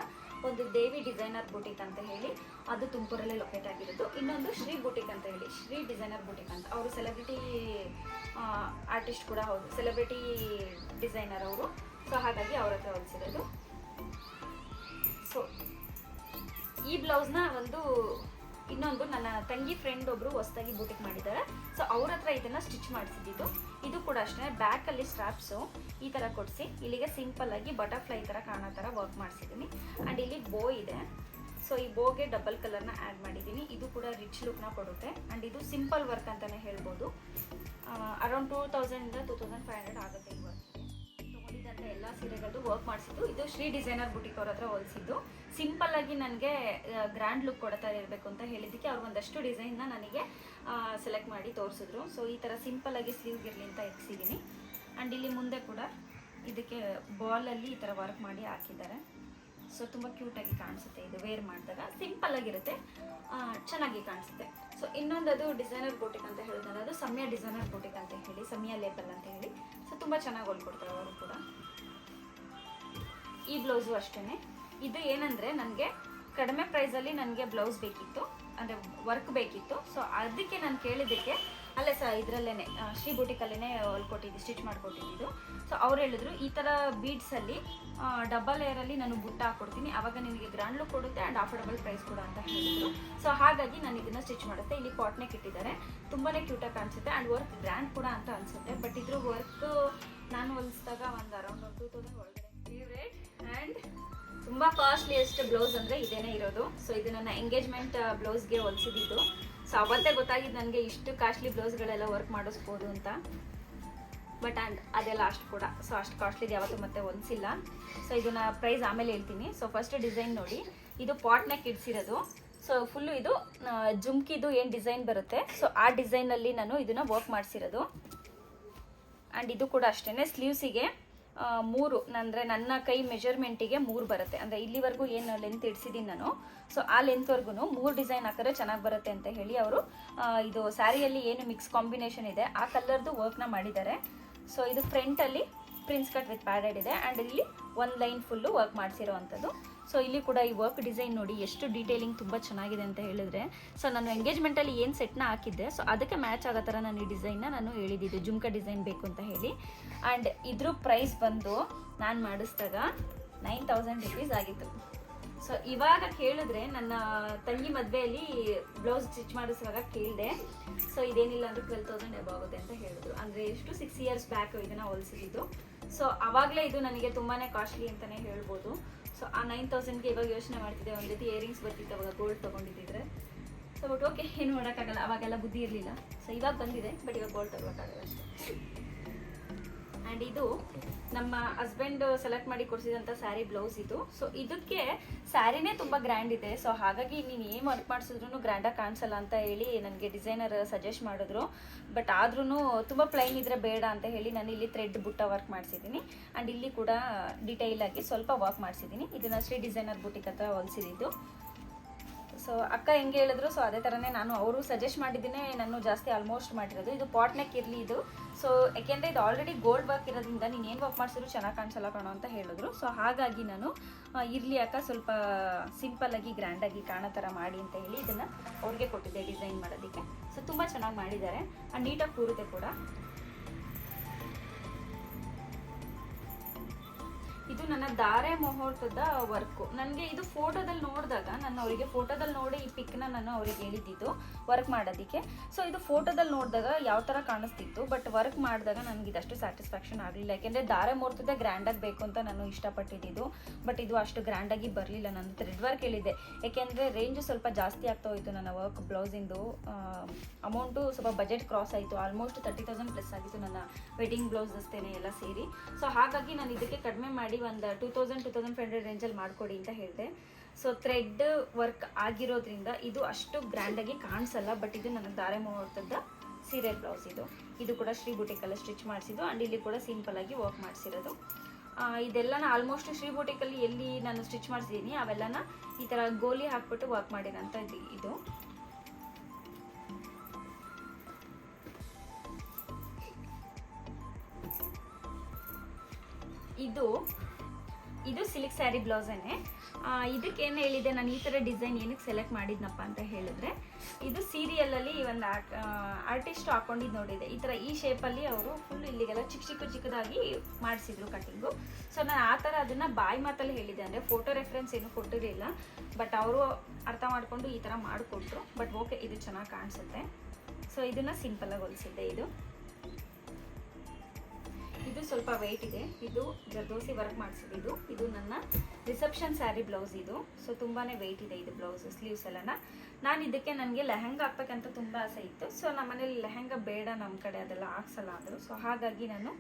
ಒಂದು ದೇವಿ ಡಿಸೈನರ್ ಬುಟಿಕ್ ಅಂತ ಹೇಳಿ ಅದು ತುಮಕೂರಲ್ಲೇ ಲೊಕೇಟ್ ಆಗಿರೋದು. ಇನ್ನೊಂದು ಶ್ರೀ ಬುಟಿಕ್ ಅಂತ ಹೇಳಿ, ಶ್ರೀ ಡಿಸೈನರ್ ಬುಟಿಕ್ ಅಂತ. ಅವರು ಸೆಲೆಬ್ರಿಟಿ ಆರ್ಟಿಸ್ಟ್ ಕೂಡ ಹೌದು. ಸೆಲೆಬ್ರಿಟಿ ಡಿಸೈನರ್ ಅವರು. ಸೊ ಹಾಗಾಗಿ ಅವ್ರ ಹತ್ರ ಹೊಲಿಸಿರೋದು. ಸೊ ಈ ಬ್ಲೌಸ್ನ ಒಂದು ಇನ್ನೊಂದು ನನ್ನ ತಂಗಿ ಫ್ರೆಂಡ್ ಒಬ್ರು ಹೊಸದಾಗಿ ಬುಟಿಕ್ ಮಾಡಿದ್ದಾರೆ. ಸೊ ಅವ್ರ ಹತ್ರ ಇದನ್ನ ಸ್ಟಿಚ್ ಮಾಡಿಸಿದ್ದು. ಇದು ಕೂಡ ಅಷ್ಟೇ ಬ್ಯಾಕಲ್ಲಿ ಸ್ಟ್ರಾಪ್ಸು ಈ ಥರ ಕೊಡಿಸಿ, ಇಲ್ಲಿಗೆ ಸಿಂಪಲ್ ಆಗಿ ಬಟರ್ಫ್ಲೈ ಥರ ಕಾಣೋ ಥರ ವರ್ಕ್ ಮಾಡಿಸಿದ್ದೀನಿ ಆ್ಯಂಡ್ ಇಲ್ಲಿ ಬೋ ಇದೆ. ಸೊ ಈ ಬೋಗೆ ಡಬಲ್ ಕಲರ್ನ ಆ್ಯಡ್ ಮಾಡಿದ್ದೀನಿ ಇದು ಕೂಡ ರಿಚ್ ಲುಕ್ನ ಕೊಡುತ್ತೆ. ಆ್ಯಂಡ್ ಇದು ಸಿಂಪಲ್ ವರ್ಕ್ ಅಂತಲೇ ಹೇಳ್ಬೋದು. ಅರೌಂಡ್ ಟೂ ತೌಸಂಡಿಂದ ಟೂ ತೌಸಂಡ್ ಫೈವ್ ಹಂಡ್ರೆಡ್ ಆಗುತ್ತೆ ಈ ತೊಗೊಂಡಿದ್ದಂಥ ಎಲ್ಲ ಸೀರೆಗಳದ್ದು ವರ್ಕ್ ಮಾಡಿಸಿದ್ದು. ಇದು ಶ್ರೀ ಡಿಸೈನರ್ ಬುಟಿಕ್ ಅವ್ರ ಹತ್ರ ಹೊಲಿಸಿದ್ದು. ಸಿಂಪಲ್ ಆಗಿ ನನಗೆ ಗ್ರ್ಯಾಂಡ್ ಲುಕ್ ಕೊಡ್ತಾ ಇರಬೇಕು ಅಂತ ಹೇಳಿದ್ದಕ್ಕೆ ಅವ್ರು ಒಂದಷ್ಟು ಡಿಸೈನ್ನ ನನಗೆ ಸೆಲೆಕ್ಟ್ ಮಾಡಿ ತೋರಿಸಿದ್ರು. ಸೊ ಈ ಥರ ಸಿಂಪಲ್ ಆಗಿ ಸ್ಲೀವ್ಗೆ ಇರಲಿ ಅಂತ ಎಕ್ಸಿದ್ದೀನಿ ಆ್ಯಂಡ್ ಇಲ್ಲಿ ಮುಂದೆ ಕೂಡ ಇದಕ್ಕೆ ಬಾಲಲ್ಲಿ ಈ ಥರ ವರ್ಕ್ ಮಾಡಿ ಹಾಕಿದ್ದಾರೆ. ಸೊ ತುಂಬ ಕ್ಯೂಟಾಗಿ ಕಾಣಿಸುತ್ತೆ ಇದು ವೇರ್ ಮಾಡಿದಾಗ. ಸಿಂಪಲ್ ಆಗಿರುತ್ತೆ ಚೆನ್ನಾಗಿ ಕಾಣಿಸುತ್ತೆ. ಸೊ ಇನ್ನೊಂದು ಅದು ಡಿಸೈನರ್ ಬೋಟಿಕ್ ಅಂತ ಹೇಳಿದ್ರೆ ಅದು ಸಮಯ ಡಿಸೈನರ್ ಬೋಟಿಕ್ ಅಂತ ಹೇಳಿ, ಸಮಯ ಲೇಬಲ್ ಅಂತ ಹೇಳಿ. ಸೊ ತುಂಬ ಚೆನ್ನಾಗಿ ಹೊಲ್ಕೊಡ್ತಾರೆ ಅವರು ಕೂಡ. ಈ ಬ್ಲೌಸು ಅಷ್ಟೇ ಇದು ಏನಂದರೆ ನನಗೆ ಕಡಿಮೆ ಪ್ರೈಸಲ್ಲಿ ನನಗೆ ಬ್ಲೌಸ್ ಬೇಕಿತ್ತು, ಅಂದರೆ ವರ್ಕ್ ಬೇಕಿತ್ತು. ಸೊ ಅದಕ್ಕೆ ನಾನು ಕೇಳಿದ್ದಕ್ಕೆ, ಅಲ್ಲೇ ಸಹ ಇದರಲ್ಲೇ ಶ್ರೀ ಬುಟಿಕಲ್ಲೇ ಹೊಲ್ಕೊಟ್ಟಿದ್ದು ಸ್ಟಿಚ್ ಮಾಡಿಕೊಟ್ಟಿದ್ದು ಸೊ ಅವ್ರು ಹೇಳಿದ್ರು, ಈ ಥರ ಬೀಡ್ಸಲ್ಲಿ ಡಬಲ್ ಏರಲ್ಲಿ ನಾನು ಬುಟ್ಟ ಹಾಕ್ಕೊಡ್ತೀನಿ ಆವಾಗ ನಿಮಗೆ ಗ್ರ್ಯಾಂಡ್ ಲುಕ್ ಕೊಡುತ್ತೆ ಆ್ಯಂಡ್ ಅಫೋರ್ಡಬಲ್ ಪ್ರೈಸ್ ಕೂಡ ಅಂತ ಹೇಳಿದ್ರು. ಸೊ ಹಾಗಾಗಿ ನಾನು ಇದನ್ನು ಸ್ಟಿಚ್ ಮಾಡುತ್ತೆ. ಇಲ್ಲಿ ಪಾಟ್ನೆಕ್ ಇಟ್ಟಿದ್ದಾರೆ ತುಂಬಾ ಕ್ಯೂಟಾಗಿ ಕಾಣಿಸುತ್ತೆ ಆ್ಯಂಡ್ ವರ್ಕ್ ಗ್ರ್ಯಾಂಡ್ ಕೂಡ ಅಂತ ಅನಿಸುತ್ತೆ. ಬಟ್ ಇದ್ರ ವರ್ಕ್ ನಾನು ಹೊಲಿಸಿದಾಗ ಒಂದು ಅರೌಂಡ್ ಒಂದು ಟೂ ತೌಸಂಡ್ ಒಳಗಡೆ. ಫೇವ್ರೇಟ್ ಆ್ಯಂಡ್ ತುಂಬ ಕಾಸ್ಟ್ಲಿಯೆಸ್ಟ್ ಬ್ಲೌಸ್ ಅಂದರೆ ಇದೇನೇ ಇರೋದು. ಸೊ ಇದು ನನ್ನ ಎಂಗೇಜ್ಮೆಂಟ್ ಬ್ಲೌಸ್ಗೆ ಹೊಲಿಸಿದ್ದು ಸೊ ಅವತ್ತೇ ಗೊತ್ತಾಗಿದ್ದು ನನಗೆ ಇಷ್ಟು ಕಾಸ್ಟ್ಲಿ ಬ್ಲೌಸ್ಗಳೆಲ್ಲ ವರ್ಕ್ ಮಾಡಿಸ್ಬೋದು ಅಂತ. ಬಟ್ ಆ್ಯಂಡ್ ಅದೆಲ್ಲ ಅಷ್ಟು ಕೂಡ. ಸೊ ಅಷ್ಟು ಕಾಸ್ಟ್ಲಿದು ಯಾವತ್ತೂ ಮತ್ತೆ ಹೊಲಿಸಿಲ್ಲ. ಸೊ ಇದನ್ನ ಪ್ರೈಸ್ ಆಮೇಲೆ ಹೇಳ್ತೀನಿ. ಸೊ ಫಸ್ಟ್ ಡಿಸೈನ್ ನೋಡಿ. ಇದು ಪಾಟ್ನಾಗ ಇಡ್ಸಿರೋದು. ಸೊ ಫುಲ್ಲು ಇದು ಜುಮ್ಕಿದು ಏನು ಡಿಸೈನ್ ಬರುತ್ತೆ. ಸೊ ಆ ಡಿಸೈನಲ್ಲಿ ನಾನು ಇದನ್ನು ವರ್ಕ್ ಮಾಡಿಸಿರೋದು. ಆ್ಯಂಡ್ ಇದು ಕೂಡ ಅಷ್ಟೇ ಸ್ಲೀವ್ಸಿಗೆ ಮೂರು ಅಂದರೆ ನನ್ನ ಕೈ ಮೆಜರ್ಮೆಂಟಿಗೆ ಮೂರು ಬರುತ್ತೆ. ಅಂದರೆ ಇಲ್ಲಿವರೆಗೂ ಏನು ಲೆಂತ್ ಇಡ್ಸಿದ್ದೀನಿ ನಾನು. ಸೊ ಆ ಲೆಂತ್ವರೆಗೂ ಮೂರು ಡಿಸೈನ್ ಹಾಕಿದ್ರೆ ಚೆನ್ನಾಗಿ ಬರುತ್ತೆ ಅಂತ ಹೇಳಿ ಅವರು ಇದು ಸ್ಯಾರಿಯಲ್ಲಿ ಏನು ಮಿಕ್ಸ್ ಕಾಂಬಿನೇಷನ್ ಇದೆ, ಆ ಕಲರ್ದು ವರ್ಕ್ನ ಮಾಡಿದ್ದಾರೆ. ಸೊ ಇದು ಫ್ರಂಟಲ್ಲಿ ಪ್ರಿನ್ಸ್ ಕಟ್ ವಿತ್ ಪ್ಯಾಡೆಡ್ ಇದೆ ಆ್ಯಂಡ್ ಇಲ್ಲಿ ಒಂದು ಲೈನ್ ಫುಲ್ಲು ವರ್ಕ್ ಮಾಡಿಸಿರೋ ಅಂಥದ್ದು ಸೊ ಇಲ್ಲಿ ಕೂಡ ಈ ವರ್ಕ್ ಡಿಸೈನ್ ನೋಡಿ ಎಷ್ಟು ಡೀಟೇಲಿಂಗ್ ತುಂಬ ಚೆನ್ನಾಗಿದೆ ಅಂತ ಹೇಳಿದ್ರೆ ಸೊ ನಾನು ಎಂಗೇಜ್ಮೆಂಟಲ್ಲಿ ಏನು ಸೆಟ್ನ ಹಾಕಿದ್ದೆ ಸೊ ಅದಕ್ಕೆ ಮ್ಯಾಚ್ ಆಗೋ ಥರ ನಾನು ಈ ಡಿಸೈನ್ನ ನಾನು ಹೇಳಿದ್ದಿದ್ದು ಜುಮ್ಕ ಡಿಸೈನ್ ಬೇಕು ಅಂತ ಹೇಳಿ. ಆ್ಯಂಡ್ ಇದ್ರ ಪ್ರೈಸ್ ಬಂದು ನಾನು ಮಾಡಿಸಿದಾಗ ನೈನ್ ತೌಸಂಡ್ ರುಪೀಸ್ ಆಗಿತ್ತು. ಸೊ ಇವಾಗ ಕೇಳಿದ್ರೆ ನನ್ನ ತಂಗಿ ಮದುವೆಯಲ್ಲಿ ಬ್ಲೌಸ್ ಸ್ಟಿಚ್ ಮಾಡಿಸುವಾಗ ಕೇಳಿದೆ ಸೊ ಇದೇನಿಲ್ಲ ಅಂದ್ರೆ ಟ್ವೆಲ್ ತೌಸಂಡ್ ಎಬ್ ಆಗುತ್ತೆ ಅಂತ ಹೇಳಿದ್ರು. ಅಂದರೆ ಎಷ್ಟು ಸಿಕ್ಸ್ ಇಯರ್ಸ್ ಬ್ಯಾಕ್ ಇದನ್ನು ಹೊಲಿಸಿದ್ದು. ಸೊ ಅವಾಗಲೇ ಇದು ನನಗೆ ತುಂಬಾ ಕಾಸ್ಟ್ಲಿ ಅಂತಲೇ ಹೇಳ್ಬೋದು. ಸೊ ಆ ನೈನ್ ತೌಸಂಡ್ಗೆ ಇವಾಗ ಯೋಚನೆ ಮಾಡ್ತಿದ್ದೆ, ಒಂದು ರೀತಿ ಇಯರಿಂಗ್ಸ್ ಬರ್ತಿತ್ತು, ಅವಾಗ ಗೋಲ್ಡ್ ತೊಗೊಂಡಿದ್ದಿದ್ರೆ. ಸೊ ಬಟ್ ಓಕೆ ಏನು ಮಾಡೋಕ್ಕಾಗಲ್ಲ, ಅವಾಗೆಲ್ಲ ಬುದ್ಧಿ ಇರಲಿಲ್ಲ. ಸೊ ಇವಾಗ ಬಂದಿದೆ ಬಟ್ ಇವಾಗ ಗೋಲ್ಡ್ ತೊಗೊಳಕ್ಕಾಗಲ್ಲ ಅಷ್ಟೇ. ಆ್ಯಂಡ್ ಇದು ನಮ್ಮ ಹಸ್ಬೆಂಡ್ ಸೆಲೆಕ್ಟ್ ಮಾಡಿ ಕೊಡಿಸಿದಂಥ ಸ್ಯಾರಿ ಬ್ಲೌಸ್ ಇದು. ಸೊ ಇದಕ್ಕೆ ಸ್ಯಾರಿನೇ ತುಂಬ ಗ್ರ್ಯಾಂಡ್ ಇದೆ. ಸೊ ಹಾಗಾಗಿ ನೀನು ಏನು ವರ್ಕ್ ಮಾಡಿಸಿದ್ರು ಗ್ರ್ಯಾಂಡಾಗಿ ಕಾಣಿಸಲ್ಲ ಅಂತ ಹೇಳಿ ನನಗೆ ಡಿಸೈನರ್ ಸಜೆಸ್ಟ್ ಮಾಡಿದ್ರು. ಬಟ್ ಆದ್ರೂ ತುಂಬ ಪ್ಲೈನ್ ಇದ್ರೆ ಬೇಡ ಅಂತ ಹೇಳಿ ನಾನು ಇಲ್ಲಿ ಥ್ರೆಡ್ ಬುಟ್ಟ ವರ್ಕ್ ಮಾಡಿಸಿದ್ದೀನಿ. ಆ್ಯಂಡ್ ಇಲ್ಲಿ ಕೂಡ ಡಿಟೈಲಾಗಿ ಸ್ವಲ್ಪ ವರ್ಕ್ ಮಾಡಿಸಿದ್ದೀನಿ. ಇದನ್ನು ಶ್ರೀ ಡಿಸೈನರ್ ಬುಟಿಕ್ ಹತ್ರ ಹೊಲಿಸಿದ್ದು. ಸೊ ಅಕ್ಕ ಹೆಂಗೆ ಹೇಳಿದ್ರು? ಸೊ ಅದೇ ಥರನೇ ನಾನು ಅವರು ಸಜೆಸ್ಟ್ ಮಾಡಿದ್ದೇನೆ ನಾನು ಜಾಸ್ತಿ ಆಲ್ಮೋಸ್ಟ್ ಮಾಡಿರೋದು. ಇದು ಪಾಟ್ ನೆಕ್ ಇರಲಿ ಇದು. ಸೊ ಯಾಕೆಂದರೆ ಇದು ಆಲ್ರೆಡಿ ಗೋಲ್ಡ್ ವರ್ಕ್ ಇರೋದ್ರಿಂದ ನೀನು ಏನು ವರ್ಕ್ ಮಾಡಿಸಿದ್ರು ಚೆನ್ನಾಗಿ ಕಾಣಿಸಲ್ಲ ಕಾಣೋ ಅಂತ ಹೇಳಿದ್ರು. ಸೊ ಹಾಗಾಗಿ ನಾನು ಇರಲಿ ಅಕ್ಕ, ಸ್ವಲ್ಪ ಸಿಂಪಲ್ಲಾಗಿ ಗ್ರ್ಯಾಂಡಾಗಿ ಕಾಣೋ ಥರ ಮಾಡಿ ಅಂತ ಹೇಳಿ ಇದನ್ನು ಅವ್ರಿಗೆ ಕೊಟ್ಟಿದ್ದೆ ಡಿಸೈನ್ ಮಾಡೋದಕ್ಕೆ. ಸೊ ತುಂಬ ಚೆನ್ನಾಗಿ ಮಾಡಿದ್ದಾರೆ. ಆ್ಯಂಡ್ ನೀಟಾಗಿ ಕೂರುತ್ತೆ ಕೂಡ. ಇದು ನನ್ನ ಧಾರೆ ಮುಹೂರ್ತದ ವರ್ಕು. ನನಗೆ ಇದು ಫೋಟೋದಲ್ಲಿ ನೋಡಿದಾಗ ನಾನು ಅವರಿಗೆ ಫೋಟೋದಲ್ಲಿ ನೋಡಿ ಈ ಪಿಕ್ನ ನಾನು ಅವ್ರಿಗೆ ಹೇಳಿದ್ದಿದ್ದು ವರ್ಕ್ ಮಾಡೋದಕ್ಕೆ. ಸೊ ಇದು ಫೋಟೋದಲ್ಲಿ ನೋಡಿದಾಗ ಯಾವ ಥರ ಕಾಣಿಸ್ತಿತ್ತು ಬಟ್ ವರ್ಕ್ ಮಾಡಿದಾಗ ನನಗೆ ಇದಷ್ಟು ಸ್ಯಾಟಿಸ್ಫ್ಯಾಕ್ಷನ್ ಆಗಲಿಲ್ಲ. ಯಾಕೆಂದರೆ ಧಾರೆ ಮುಹೂರ್ತದ ಗ್ರ್ಯಾಂಡಾಗಿ ಬೇಕು ಅಂತ ನಾನು ಇಷ್ಟಪಟ್ಟಿದ್ದು ಬಟ್ ಇದು ಅಷ್ಟು ಗ್ರ್ಯಾಂಡಾಗಿ ಬರಲಿಲ್ಲ. ನಾನು ಥ್ರೆಡ್ ವರ್ಕ್ ಹೇಳಿದ್ದೆ. ಯಾಕೆಂದರೆ ರೇಂಜು ಸ್ವಲ್ಪ ಜಾಸ್ತಿ ಆಗ್ತಾ ಹೋಯಿತು ನನ್ನ ವರ್ಕ್ ಬ್ಲೌಸಿಂದು ಅಮೌಂಟು ಸ್ವಲ್ಪ ಬಜೆಟ್ ಕ್ರಾಸ್ ಆಯಿತು. ಆಲ್ಮೋಸ್ಟ್ ತರ್ಟಿ ತೌಸಂಡ್ ಪ್ಲಸ್ ಆಗಿತ್ತು ನನ್ನ ವೆಡ್ಡಿಂಗ್ ಬ್ಲೌಸ್ ಅಷ್ಟೇ ಎಲ್ಲ ಸೇರಿ. ಸೊ ಹಾಗಾಗಿ ನಾನು ಇದಕ್ಕೆ ಕಡಿಮೆ ಮಾಡಿ ಒಂದು two thousand two thousand five hundred ರೇಂಜಲ್ಲಿ ಮಾಡಿಕೊಡಿ ಅಂತ ಹೇಳಿದೆ. ಸೊ ಥ್ರೆಡ್ ವರ್ಕ್ ಆಗಿರೋದ್ರಿಂದ ಇದು ಅಷ್ಟು ಗ್ರ್ಯಾಂಡಾಗಿ ಕಾಣಿಸಲ್ಲ ಬಟ್ ಇದು ನನಗೆ ಧಾರೆ ಮುಹೂರ್ತದ ಸೀರೆ ಬ್ಲೌಸ್ ಇದು. ಇದು ಕೂಡ ಶ್ರೀ ಬುಟಿಕಲ್ಲಿ ಸ್ಟಿಚ್ ಮಾಡಿಸಿದ್ದು ಆ್ಯಂಡ್ ಇಲ್ಲಿ ಕೂಡ ಸಿಂಪಲ್ ಆಗಿ ವರ್ಕ್ ಮಾಡಿಸಿರೋದು. ಇದೆಲ್ಲನ ಆಲ್ಮೋಸ್ಟ್ ಶ್ರೀ ಬುಟಿಕಲ್ಲಿ ಎಲ್ಲಿ ನಾನು ಸ್ಟಿಚ್ ಮಾಡಿಸಿದ್ದೀನಿ ಅವೆಲ್ಲನ ಈ ಥರ ಗೋಲಿ ಹಾಕ್ಬಿಟ್ಟು ವರ್ಕ್ ಮಾಡಿರೋಂಥ ಇದು. ಇದು. ಇದು ಇದು ಸಿಲ್ಕ್ ಸ್ಯಾರಿ ಇದಕ್ಕೆ ಇದಕ್ಕೇನು ಹೇಳಿದೆ, ನಾನು ಈ ಥರ ಡಿಸೈನ್ ಏನಕ್ಕೆ ಸೆಲೆಕ್ಟ್ ಮಾಡಿದ್ನಪ್ಪ ಅಂತ ಹೇಳಿದ್ರೆ, ಇದು ಸೀರಿಯಲಲ್ಲಿ ಒಂದು ಆರ್ಟ್ ಆರ್ಟಿಸ್ಟ್ ಹಾಕೊಂಡಿದ್ದು ನೋಡಿದೆ. ಈ ಥರ ಈ ಶೇಪಲ್ಲಿ ಅವರು ಫುಲ್ ಇಲ್ಲಿಗೆಲ್ಲ ಚಿಕ್ಕ ಚಿಕ್ಕ ಚಿಕ್ಕದಾಗಿ ಮಾಡಿಸಿದ್ರು ಕಟಿಂಗು ಸೊ ನಾನು ಆ ಥರ ಅದನ್ನು ಬಾಯಿ ಮಾತಲ್ಲಿ ಹೇಳಿದೆ. ಅಂದರೆ ಫೋಟೋ ರೆಫರೆನ್ಸ್ ಏನು ಕೊಟ್ಟಿರಲಿಲ್ಲ. ಬಟ್ ಅವರು ಅರ್ಥ ಮಾಡಿಕೊಂಡು ಈ ಥರ ಮಾಡಿಕೊಟ್ರು. ಬಟ್ ಓಕೆ ಇದು ಚೆನ್ನಾಗಿ ಕಾಣಿಸುತ್ತೆ. ಸೊ ಇದನ್ನು ಸಿಂಪಲಾಗಿ ಹೊಲಿಸಿದ್ದೆ ಇದು. ಇದು ಸ್ವಲ್ಪ ವೆಯ್ಟ್ ಇದೆ. ಇದು ಜರ್ದೋಸಿ ವರ್ಕ್ ಮಾಡಿಸಿದ್ದು ಇದು. ನನ್ನ ರಿಸೆಪ್ಷನ್ ಸ್ಯಾರಿ ಬ್ಲೌಸ್ ಇದು. ಸೊ ತುಂಬಾ ವೆಯ್ಟ್ ಇದೆ ಇದು ಬ್ಲೌಸ್ ಸ್ಲೀವ್ಸ್ ಎಲ್ಲನ. ನಾನು ಇದಕ್ಕೆ ನನಗೆ ಲೆಹಂಗಾ ಹಾಕ್ಬೇಕಂತ ತುಂಬ ಆಸೆ ಇತ್ತು. ಸೊ ನಮ್ಮನೇಲಿ ಲೆಹಂಗಾ ಬೇಡ ನಮ್ಮ ಕಡೆ ಅದೆಲ್ಲ ಹಾಕ್ಸಲ್ಲ ಅಂದರು. ಸೊ ಹಾಗಾಗಿ ನಾನು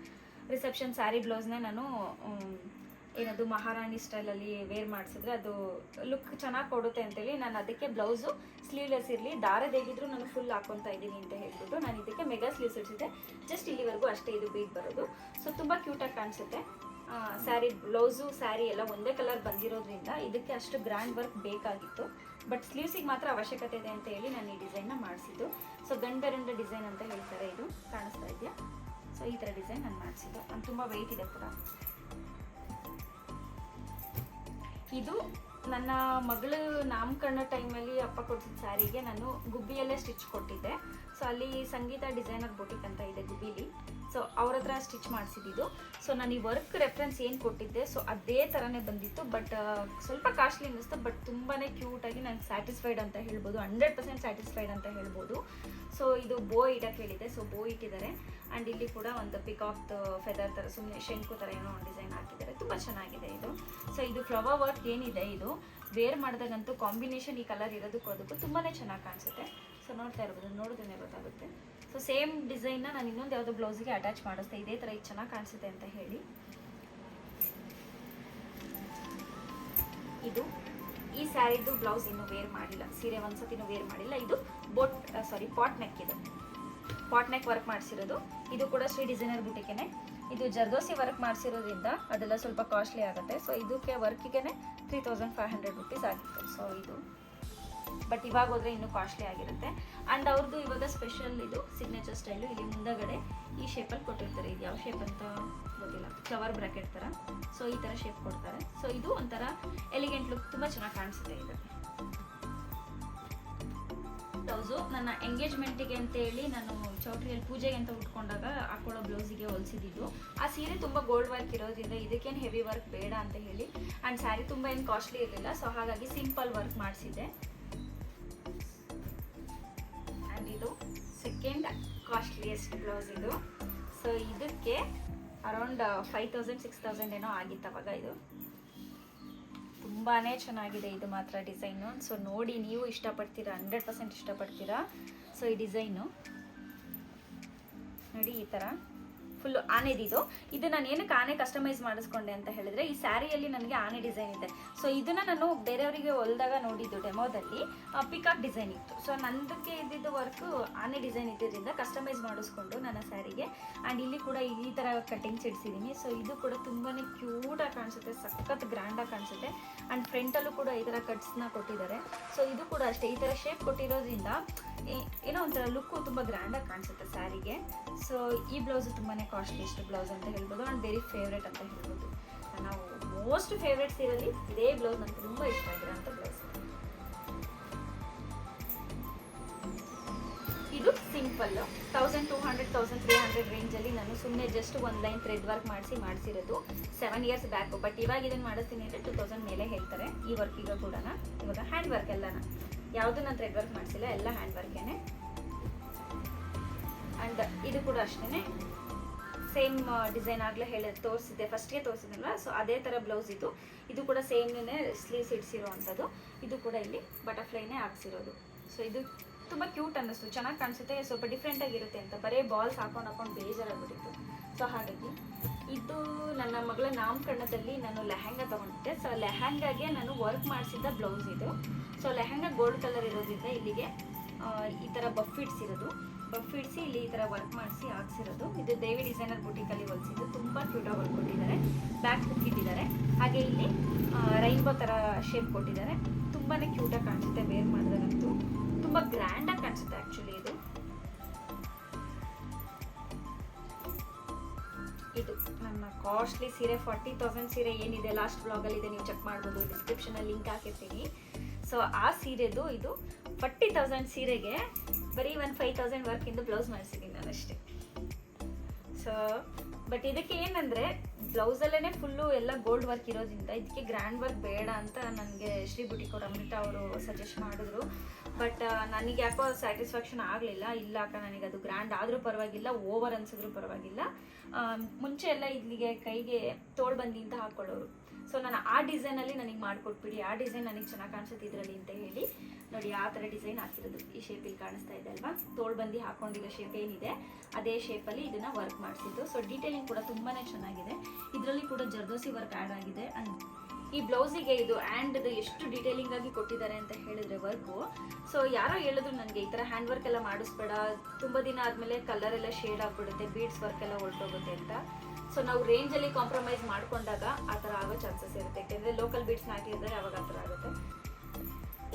ರಿಸೆಪ್ಷನ್ ಸ್ಯಾರಿ ಬ್ಲೌಸ್ನ ನಾನು ಏನದು ಮಹಾರಾಣಿ ಸ್ಟೈಲಲ್ಲಿ ವೇರ್ ಮಾಡಿಸಿದ್ರೆ ಅದು ಲುಕ್ ಚೆನ್ನಾಗಿ ಕೊಡುತ್ತೆ ಅಂತೇಳಿ ನಾನು ಅದಕ್ಕೆ ಬ್ಲೌಸು ಸ್ಲೀವ್ಲೆಸ್ ಇರಲಿ. ದಾರದ ಹೇಗಿದ್ರು ನಾನು ಫುಲ್ ಹಾಕೊತಾ ಇದ್ದೀನಿ ಅಂತ ಹೇಳ್ಬಿಟ್ಟು ನಾನು ಇದಕ್ಕೆ ಮೆಗಾ ಸ್ಲೀವ್ಸ್ ಇಡ್ಸಿದ್ದೆ. ಜಸ್ಟ್ ಇಲ್ಲಿವರೆಗೂ ಅಷ್ಟೇ ಇದು ಬೀಟ್ ಬರೋದು. ಸೊ ತುಂಬ ಕ್ಯೂಟಾಗಿ ಕಾಣಿಸುತ್ತೆ. ಸ್ಯಾರಿ ಬ್ಲೌಸು ಸ್ಯಾರಿ ಎಲ್ಲ ಒಂದೇ ಕಲರ್ ಬಂದಿರೋದ್ರಿಂದ ಇದಕ್ಕೆ ಅಷ್ಟು ಗ್ರ್ಯಾಂಡ್ ವರ್ಕ್ ಬೇಕಾಗಿತ್ತು. ಬಟ್ ಸ್ಲೀವ್ಸಿಗೆ ಮಾತ್ರ ಅವಶ್ಯಕತೆ ಇದೆ ಅಂತ ಹೇಳಿ ನಾನು ಈ ಡಿಸೈನ್ನ ಮಾಡಿಸಿದ್ದು. ಸೊ ಗಂಡರಂಡ ಡಿಸೈನ್ ಅಂತ ಹೇಳ್ತಾರೆ ಇದು. ಕಾಣಿಸ್ತಾ ಇದೆಯಾ? ಸೊ ಈ ಥರ ಡಿಸೈನ್ ನಾನು ಮಾಡಿಸಿದ್ದು. ಅದು ತುಂಬ ವೆಯ್ಟ್ ಇದೆ ಕೂಡ. ಇದು ನನ್ನ ಮಗಳು ನಾಮಕರಣ ಟೈಮಲ್ಲಿ ಅಪ್ಪ ಕೊಡ್ತಿದ್ದ ಸ್ಯಾರಿಗೆ ನಾನು ಗುಬ್ಬಿಯಲ್ಲೇ ಸ್ಟಿಚ್ ಕೊಟ್ಟಿದ್ದೆ. ಸೊ ಅಲ್ಲಿ ಸಂಗೀತ ಡಿಸೈನರ್ ಬೊಟಿಕ್ ಅಂತ ಇದೆ ಗುಬಿಲಿ ಸೊ ಅವ್ರ ಹತ್ರ ಸ್ಟಿಚ್ ಮಾಡಿಸಿದ್ದು ಸೊ ನಾನು ಈ ವರ್ಕ್ ರೆಫರೆನ್ಸ್ ಏನು ಕೊಟ್ಟಿದ್ದೆ ಸೊ ಅದೇ ಥರನೇ ಬಂದಿತ್ತು. ಬಟ್ ಸ್ವಲ್ಪ ಕಾಸ್ಟ್ಲಿ ಅನ್ನಿಸ್ತು ಬಟ್ ತುಂಬಾ ಕ್ಯೂಟಾಗಿ ನಾನು ಸ್ಯಾಟಿಸ್ಫೈಡ್ ಅಂತ ಹೇಳ್ಬೋದು. ಹಂಡ್ರೆಡ್ ಪರ್ಸೆಂಟ್ ಸ್ಯಾಟಿಸ್ಫೈಡ್ ಅಂತ ಹೇಳ್ಬೋದು. ಸೊ ಇದು ಬೋ ಇಡಕ್ಕೆ ಹೇಳಿದೆ ಸೊ ಬೋ ಇಟ್ಟಿದ್ದಾರೆ ಆ್ಯಂಡ್ ಇಲ್ಲಿ ಕೂಡ ಒಂದು ಪಿಕಾಕ್ ಫೆದರ್ ಥರ ಸುಮ್ಮನೆ ಶಂಕು ಥರ ಏನೋ ಒಂದು ಡಿಸೈನ್ ಹಾಕಿದ್ದಾರೆ. ತುಂಬ ಚೆನ್ನಾಗಿದೆ ಇದು. ಸೊ ಇದು ಫ್ಲವರ್ ವರ್ಕ್ ಏನಿದೆ ಇದು. ವೇರ್ ಮಾಡಿದಾಗಂತೂ ಕಾಂಬಿನೇಷನ್ ಈ ಕಲರ್ ಇರೋದಕ್ಕೂ ಅದಕ್ಕೂ ತುಂಬಾ ಚೆನ್ನಾಗಿ ಕಾಣಿಸುತ್ತೆ. ಸೊ ನೋಡ್ತಾ ಇರ್ಬೋದು ನೋಡಿದ್ರೆ ಗೊತ್ತಾಗುತ್ತೆ. ಸೊ ಸೇಮ್ ಡಿಸೈನ್ನ ನಾನು ಇನ್ನೊಂದು ಯಾವುದೋ ಬ್ಲೌಸಿಗೆ ಅಟ್ಯಾಚ್ ಮಾಡಿಸ್ತೆ ಇದೇ ಥರ ಇದು ಚೆನ್ನಾಗಿ ಕಾಣಿಸುತ್ತೆ ಅಂತ ಹೇಳಿ. ಇದು ಈ ಸ್ಯಾರಿದು ಬ್ಲೌಸ್ ಇನ್ನೂ ವೇರ್ ಮಾಡಿಲ್ಲ. ಸೀರೆ ಒಂದ್ಸತಿನೂ ವೇರ್ ಮಾಡಿಲ್ಲ. ಇದು ಬೋಟ್ ಸಾರಿ ಪಾಟ್ ನೆಕ್ ಇದು. ಪಾಟ್ ನೆಕ್ ವರ್ಕ್ ಮಾಡಿಸಿರೋದು. ಇದು ಕೂಡ ಶ್ರೀ ಡಿಸೈನರ್ ಬುಟಿಕೆನೆ ಇದು ಜರ್ದೋಸಿ ವರ್ಕ್ ಮಾಡಿಸಿರೋದ್ರಿಂದ ಅದೆಲ್ಲ ಸ್ವಲ್ಪ ಕಾಸ್ಟ್ಲಿ ಆಗುತ್ತೆ. ಸೊ ಇದಕ್ಕೆ ವರ್ಕಿಗೆ three thousand five hundred rupees ಆಗಿತ್ತು. ಸೊ ಇದು. ಬಟ್ ಇವಾಗ ಹೋದ್ರೆ ಇನ್ನೂ ಕಾಸ್ಟ್ಲಿ ಆಗಿರುತ್ತೆ. ಆ್ಯಂಡ್ ಅವ್ರದ್ದು ಇವಾಗ ಸ್ಪೆಷಲ್ ಇದು ಸಿಗ್ನೇಚರ್ ಸ್ಟೈಲು ಇಲ್ಲಿ ಮುಂದಗಡೆ ಈ ಶೇಪಲ್ಲಿ ಕೊಟ್ಟಿರ್ತಾರೆ. ಇದು ಯಾವ ಶೇಪ್ ಅಂತ ಗೊತ್ತಿಲ್ಲ. ಫ್ಲವರ್ ಬ್ರಾಕೆಟ್ ಥರ ಸೊ ಈ ಥರ ಶೇಪ್ ಕೊಡ್ತಾರೆ. ಸೊ ಇದು ಒಂಥರ ಎಲಿಗೆಂಟ್ ಲುಕ್ ತುಂಬ ಚೆನ್ನಾಗಿ ಕಾಣಿಸುತ್ತೆ ಇದು. ಬ್ಲೌಸು ನನ್ನ ಎಂಗೇಜ್ಮೆಂಟಿಗೆ ಅಂತೇಳಿ ನಾನು ಚೌಟ್ರಿಯಲ್ಲಿ ಪೂಜೆಗೆ ಅಂತ ಉಟ್ಕೊಂಡಾಗ ಹಾಕೊಳ್ಳೋ ಬ್ಲೌಸಿಗೆ ಹೊಲಿಸಿದ್ದು. ಆ ಸೀರೆ ತುಂಬ ಗೋಲ್ಡ್ ವರ್ಕ್ ಇರೋದ್ರಿಂದ ಇದಕ್ಕೇನು ಹೆವಿ ವರ್ಕ್ ಬೇಡ ಅಂತ ಹೇಳಿ. ಆ್ಯಂಡ್ ಸ್ಯಾರಿ ತುಂಬ ಏನು ಕಾಸ್ಟ್ಲಿ ಇರಲಿಲ್ಲ. ಸೊ ಹಾಗಾಗಿ ಸಿಂಪಲ್ ವರ್ಕ್ ಮಾಡಿಸಿದ್ದೆ. ಸೆಕೆಂಡ್ ಕಾಸ್ಟ್ಲಿಯೆಸ್ಟ್ ಬ್ಲೌಸ್ ಇದು. ಸೊ ಇದಕ್ಕೆ around five thousand six thousand ಏನೋ ಆಗಿತ್ತು ಅವಾಗ ಇದು. ತುಂಬಾ ಚೆನ್ನಾಗಿದೆ ಇದು ಮಾತ್ರ ಡಿಸೈನು. ಸೊ ನೋಡಿ ನೀವು ಇಷ್ಟಪಡ್ತೀರಾ ಹಂಡ್ರೆಡ್ ಪರ್ಸೆಂಟ್ ಇಷ್ಟಪಡ್ತೀರಾ? ಸೊ ಈ ಡಿಸೈನು. ನೋಡಿ ಈ ಥರ ಫುಲ್ ಆನೆದಿದು ಇದು ನಾನು ಏನಕ್ಕೆ ಆನೆ ಕಸ್ಟಮೈಸ್ ಮಾಡಿಸ್ಕೊಂಡೆ ಅಂತ ಹೇಳಿದ್ರೆ, ಈ ಸ್ಯಾರಿಯಲ್ಲಿ ನನಗೆ ಆನೆ ಡಿಸೈನ್ ಇದೆ. ಸೊ ಇದನ್ನ ನಾನು ಬೇರೆಯವರಿಗೆ ಹೊಲ್ದಾಗ ನೋಡಿದ್ದು ಡೆಮೋದಲ್ಲಿ ಪಿಕಾಕ್ ಡಿಸೈನ್ ಇತ್ತು. ಸೊ ನಂದಕ್ಕೆ ಇದ್ದಿದ್ದು ವರ್ಕು ಆನೆ ಡಿಸೈನ್ ಇದ್ದಿದ್ದರಿಂದ ಕಸ್ಟಮೈಸ್ ಮಾಡಿಸ್ಕೊಂಡು ನನ್ನ ಸ್ಯಾರಿಗೆ. ಆ್ಯಂಡ್ ಇಲ್ಲಿ ಕೂಡ ಈ ಥರ ಕಟಿಂಗ್ಸ್ ಇಡ್ಸಿದ್ದೀನಿ ಸೊ ಇದು ಕೂಡ ತುಂಬಾ ಕ್ಯೂಟಾಗಿ ಕಾಣಿಸುತ್ತೆ, ಸಖತ್ ಗ್ರ್ಯಾಂಡಾಗಿ ಕಾಣಿಸುತ್ತೆ. ಆ್ಯಂಡ್ ಫ್ರಂಟಲ್ಲೂ ಕೂಡ ಈ ಥರ ಕಟ್ಸ್ನ ಕೊಟ್ಟಿದ್ದಾರೆ. ಸೊ ಇದು ಕೂಡ ಅಷ್ಟೇ. ಈ ಥರ ಶೇಪ್ ಕೊಟ್ಟಿರೋದ್ರಿಂದ ಏನೋ ಒಂಥರ ಲುಕ್ಕು ತುಂಬ ಗ್ರ್ಯಾಂಡಾಗಿ ಕಾಣಿಸುತ್ತೆ ಸ್ಯಾರಿಗೆ. ಸೊ ಈ ಬ್ಲೌಸು ತುಂಬಾ ಕಾಸ್ಟ್ಲಿಯೆಸ್ಟ್ ಬ್ಲೌಸ್ ಅಂತ ಹೇಳ್ಬೋದು. ಆ್ಯಂಡ್ ವೆರಿ ಫೇವ್ರೇಟ್ ಅಂತ ಹೇಳ್ಬೋದು. ನಾವು ಮೋಸ್ಟ್ ಫೇವ್ರೇಟ್ ಸೀರಲ್ಲಿ ಇದೇ ಬ್ಲೌಸ್ ನನಗೆ ತುಂಬ ಇಷ್ಟ ಆಗಿರೋಂಥ ಬ್ಲೌಸ್. ಇದು simple thousand two hundred thousand three hundred ರೇಂಜಲ್ಲಿ ನಾನು ಸುಮ್ಮನೆ ಜಸ್ಟ್ ಒಂದು ಲೈನ್ ಥ್ರೆಡ್ ವರ್ಕ್ ಮಾಡಿಸಿ ಮಾಡಿಸಿರೋದು. ಸೆವೆನ್ ಇಯರ್ಸ್ ಬ್ಯಾಕು ಬಟ್ ಇವಾಗ ಇದನ್ನು ಮಾಡಿಸ್ತೀನಿ ಅಂದರೆ ಟೂ ತೌಸಂಡ್ ಮೇಲೆ ಹೇಳ್ತಾರೆ. ಈ ವರ್ಕಿಗೂ ಕೂಡ ಇವಾಗ ಹ್ಯಾಂಡ್ ವರ್ಕ್ ಎಲ್ಲನ. ಯಾವುದು ನಾನು ಥ್ರೆಡ್ ವರ್ಕ್ ಮಾಡಿಸಿಲ್ಲ, ಎಲ್ಲ ಹ್ಯಾಂಡ್ ವರ್ಕೇನೆ ಆ್ಯಂಡ್ ಇದು ಕೂಡ ಅಷ್ಟೇ ಸೇಮ್ ಡಿಸೈನ್ ಆಗಲೇ ಹೇಳಿ, ತೋರಿಸಿದ್ದೆ. ಫಸ್ಟ್ಗೆ ತೋರಿಸಿದ್ನಲ್ಲ ಸೊ ಅದೇ ಥರ ಬ್ಲೌಸ್ ಇದು. ಇದು ಕೂಡ ಸೇಮ್ನೇ ಸ್ಲೀವ್ಸ್ ಇಡ್ಸಿರೋ ಅಂಥದ್ದು ಇದು ಕೂಡ ಇಲ್ಲಿ ಬಟರ್ಫ್ಲೈನೇ ಹಾಕ್ಸಿರೋದು. ಸೊ ಇದು ತುಂಬ ಕ್ಯೂಟ್ ಅನ್ನಿಸ್ತು. ಚೆನ್ನಾಗಿ ಕಾಣಿಸುತ್ತೆ. ಸ್ವಲ್ಪ ಡಿಫ್ರೆಂಟಾಗಿರುತ್ತೆ ಅಂತ. ಬರೀ ಬಾಲ್ಸ್ ಹಾಕೊಂಡು ಹಾಕೊಂಡು ಬೇಜಾರಾಗ್ಬಿಟ್ಟಿತ್ತು. ಸೊ ಹಾಗಾಗಿ ಇದು ನನ್ನ ಮಗಳ ನಾಮಕರಣದಲ್ಲಿ ನಾನು ಲೆಹೆಂಗಾ ತೊಗೊಂಡಿದ್ದೆ. ಸೊ ಲೆಹೆಂಗಾಗೆ ನಾನು ವರ್ಕ್ ಮಾಡಿಸಿದ್ದ ಬ್ಲೌಸ್ ಇದು. ಸೊ ಲೆಹೆಂಗಾ ಗೋಲ್ಡ್ ಕಲರ್ ಇರೋದ್ರಿಂದ ಇಲ್ಲಿಗೆ ಈ ಥರ ಬಫ್ ಇರೋದು ಬಫ್ ಇಡಿಸಿ ಇಲ್ಲಿ ಈ ಥರ ವರ್ಕ್ ಮಾಡಿಸಿ ಹಾಕ್ಸಿರೋದು. ಇದು ದೇವಿ ಡಿಸೈನರ್ ಬುಟಿಕಲ್ಲಿ ಹೊಲಿಸಿದ್ದು. ತುಂಬ ಕ್ಯೂಟಾಗಿ ವರ್ಕ್ ಕೊಟ್ಟಿದ್ದಾರೆ. ಬ್ಯಾಕ್ ಹುಕ್ ಇಟ್ಟಿದ್ದಾರೆ. ಹಾಗೆ ಇಲ್ಲಿ ರೈನ್ಬೋ ಥರ ಶೇಪ್ ಕೊಟ್ಟಿದ್ದಾರೆ. ತುಂಬಾ ಕ್ಯೂಟಾಗಿ ಕಾಣಿಸುತ್ತೆ ವೇರ್ ಮಾಡಿದಾಗಂತೂ ತುಂಬ ಗ್ರ್ಯಾಂಡಾಗಿ ಕಾಣಿಸುತ್ತೆ ಆ್ಯಕ್ಚುಲಿ ಇದು. ಇದು ನನ್ನ ಕಾಸ್ಟ್ಲಿ ಸೀರೆ ಫಾರ್ಟಿ ತೌಸಂಡ್ ಸೀರೆ ಏನಿದೆ ಲಾಸ್ಟ್ ಬ್ಲಾಗಲ್ಲಿ ಇದೆ, ನೀವು ಚೆಕ್ ಮಾಡ್ಬೋದು. ಡಿಸ್ಕ್ರಿಪ್ಷನಲ್ಲಿ ಲಿಂಕ್ ಹಾಕಿರ್ತೀನಿ. ಸೊ ಆ ಸೀರೆದು ಇದು ಫಾರ್ಟಿ ತೌಸಂಡ್ ಸೀರೆಗೆ ಬರೀ ಒಂದು ಫೈವ್ ತೌಸಂಡ್ ವರ್ಕಿಂದು ಬ್ಲೌಸ್ ಮಾಡಿಸಿದ್ದೀನಿ ನಾನು ಅಷ್ಟೇ ಸೊ ಬಟ್ ಇದಕ್ಕೆ ಏನಂದರೆ ಬ್ಲೌಸಲ್ಲೇ ಫುಲ್ಲು ಎಲ್ಲ ಗೋಲ್ಡ್ ವರ್ಕ್ ಇರೋದ್ರಿಂದ ಇದಕ್ಕೆ ಗ್ರ್ಯಾಂಡ್ ವರ್ಕ್ ಬೇಡ ಅಂತ ನನಗೆ ಶ್ರೀ ಬುಟಿಕ್ ಅವ್ರು ಅಮೃತ ಅವರು ಸಜೆಸ್ಟ್ ಮಾಡಿದ್ರು. ಬಟ್ ನನಗೆ ಯಾಕೋ ಸ್ಯಾಟಿಸ್ಫ್ಯಾಕ್ಷನ್ ಆಗಲಿಲ್ಲ. ಇಲ್ಲ ಅಕ್ಕ, ನನಗೆ ಅದು ಗ್ರ್ಯಾಂಡ್ ಆದರೂ ಪರವಾಗಿಲ್ಲ ಓವರ್ ಅನ್ಸಿದ್ರು ಪರವಾಗಿಲ್ಲ. ಮುಂಚೆ ಎಲ್ಲ ಇಲ್ಲಿಗೆ ಕೈಗೆ ತೋಳುಬಂದಿ ಅಂತ ಹಾಕ್ಕೊಳ್ಳೋರು ಸೊ ನಾನು ಆ ಡಿಸೈನಲ್ಲಿ ನನಗೆ ಮಾಡಿಕೊಟ್ಬಿಡಿ, ಆ ಡಿಸೈನ್ ನನಗೆ ಚೆನ್ನಾಗಿ ಕಾಣಿಸುತ್ತೆ ಇದರಲ್ಲಿ ಅಂತ ಹೇಳಿ. ನೋಡಿ, ಆ ಥರ ಡಿಸೈನ್ ಹಾಕಿರೋದು ಈ ಶೇಪಲ್ಲಿ ಕಾಣಿಸ್ತಾ ಇದೆ ಅಲ್ವಾ? ತೋಳ್ಬಂದಿ ಹಾಕೊಂಡಿರೋ ಶೇಪ್ ಏನಿದೆ, ಅದೇ ಶೇಪಲ್ಲಿ ಇದನ್ನ ವರ್ಕ್ ಮಾಡಿಸಿದ್ದು. ಸೊ ಡೀಟೇಲಿಂಗ್ ಕೂಡ ತುಂಬಾ ಚೆನ್ನಾಗಿದೆ. ಇದರಲ್ಲಿ ಕೂಡ ಜರ್ದೋಸಿ ವರ್ಕ್ ಆ್ಯಡ್ ಆಗಿದೆ. ಅಂಡ್ ಈ ಬ್ಲೌಸಿಗೆ ಇದು ಆ್ಯಂಡ್ ಎಷ್ಟು ಡೀಟೇಲಿಂಗ್ ಆಗಿ ಕೊಟ್ಟಿದ್ದಾರೆ ಅಂತ ಹೇಳಿದ್ರೆ ವರ್ಕು ಸೊ ಯಾರೋ ಹೇಳಿದ್ರು ನನಗೆ ಈ ಥರ ಹ್ಯಾಂಡ್ ವರ್ಕ್ ಎಲ್ಲ ಮಾಡಿಸ್ಬೇಡ. ತುಂಬ ದಿನ ಆದಮೇಲೆ ಕಲರ್ ಎಲ್ಲ ಶೇಡ್ ಆಗಿಬಿಡುತ್ತೆ ಬೀಡ್ಸ್ ವರ್ಕ್ ಎಲ್ಲ ಹೊರಟೋಗುತ್ತೆ ಅಂತ. ಸೊ ನಾವು ರೇಂಜಲ್ಲಿ ಕಾಂಪ್ರಮೈಸ್ ಮಾಡ್ಕೊಂಡಾಗ ಆ ಥರ ಆಗೋ ಚಾನ್ಸಸ್ ಇರುತ್ತೆ. ಯಾಕೆಂದರೆ ಲೋಕಲ್ ಬೀಡ್ಸ್ನ ಹಾಕಿದ್ರೆ ಅವಾಗ ಆ ಥರ ಆಗುತ್ತೆ.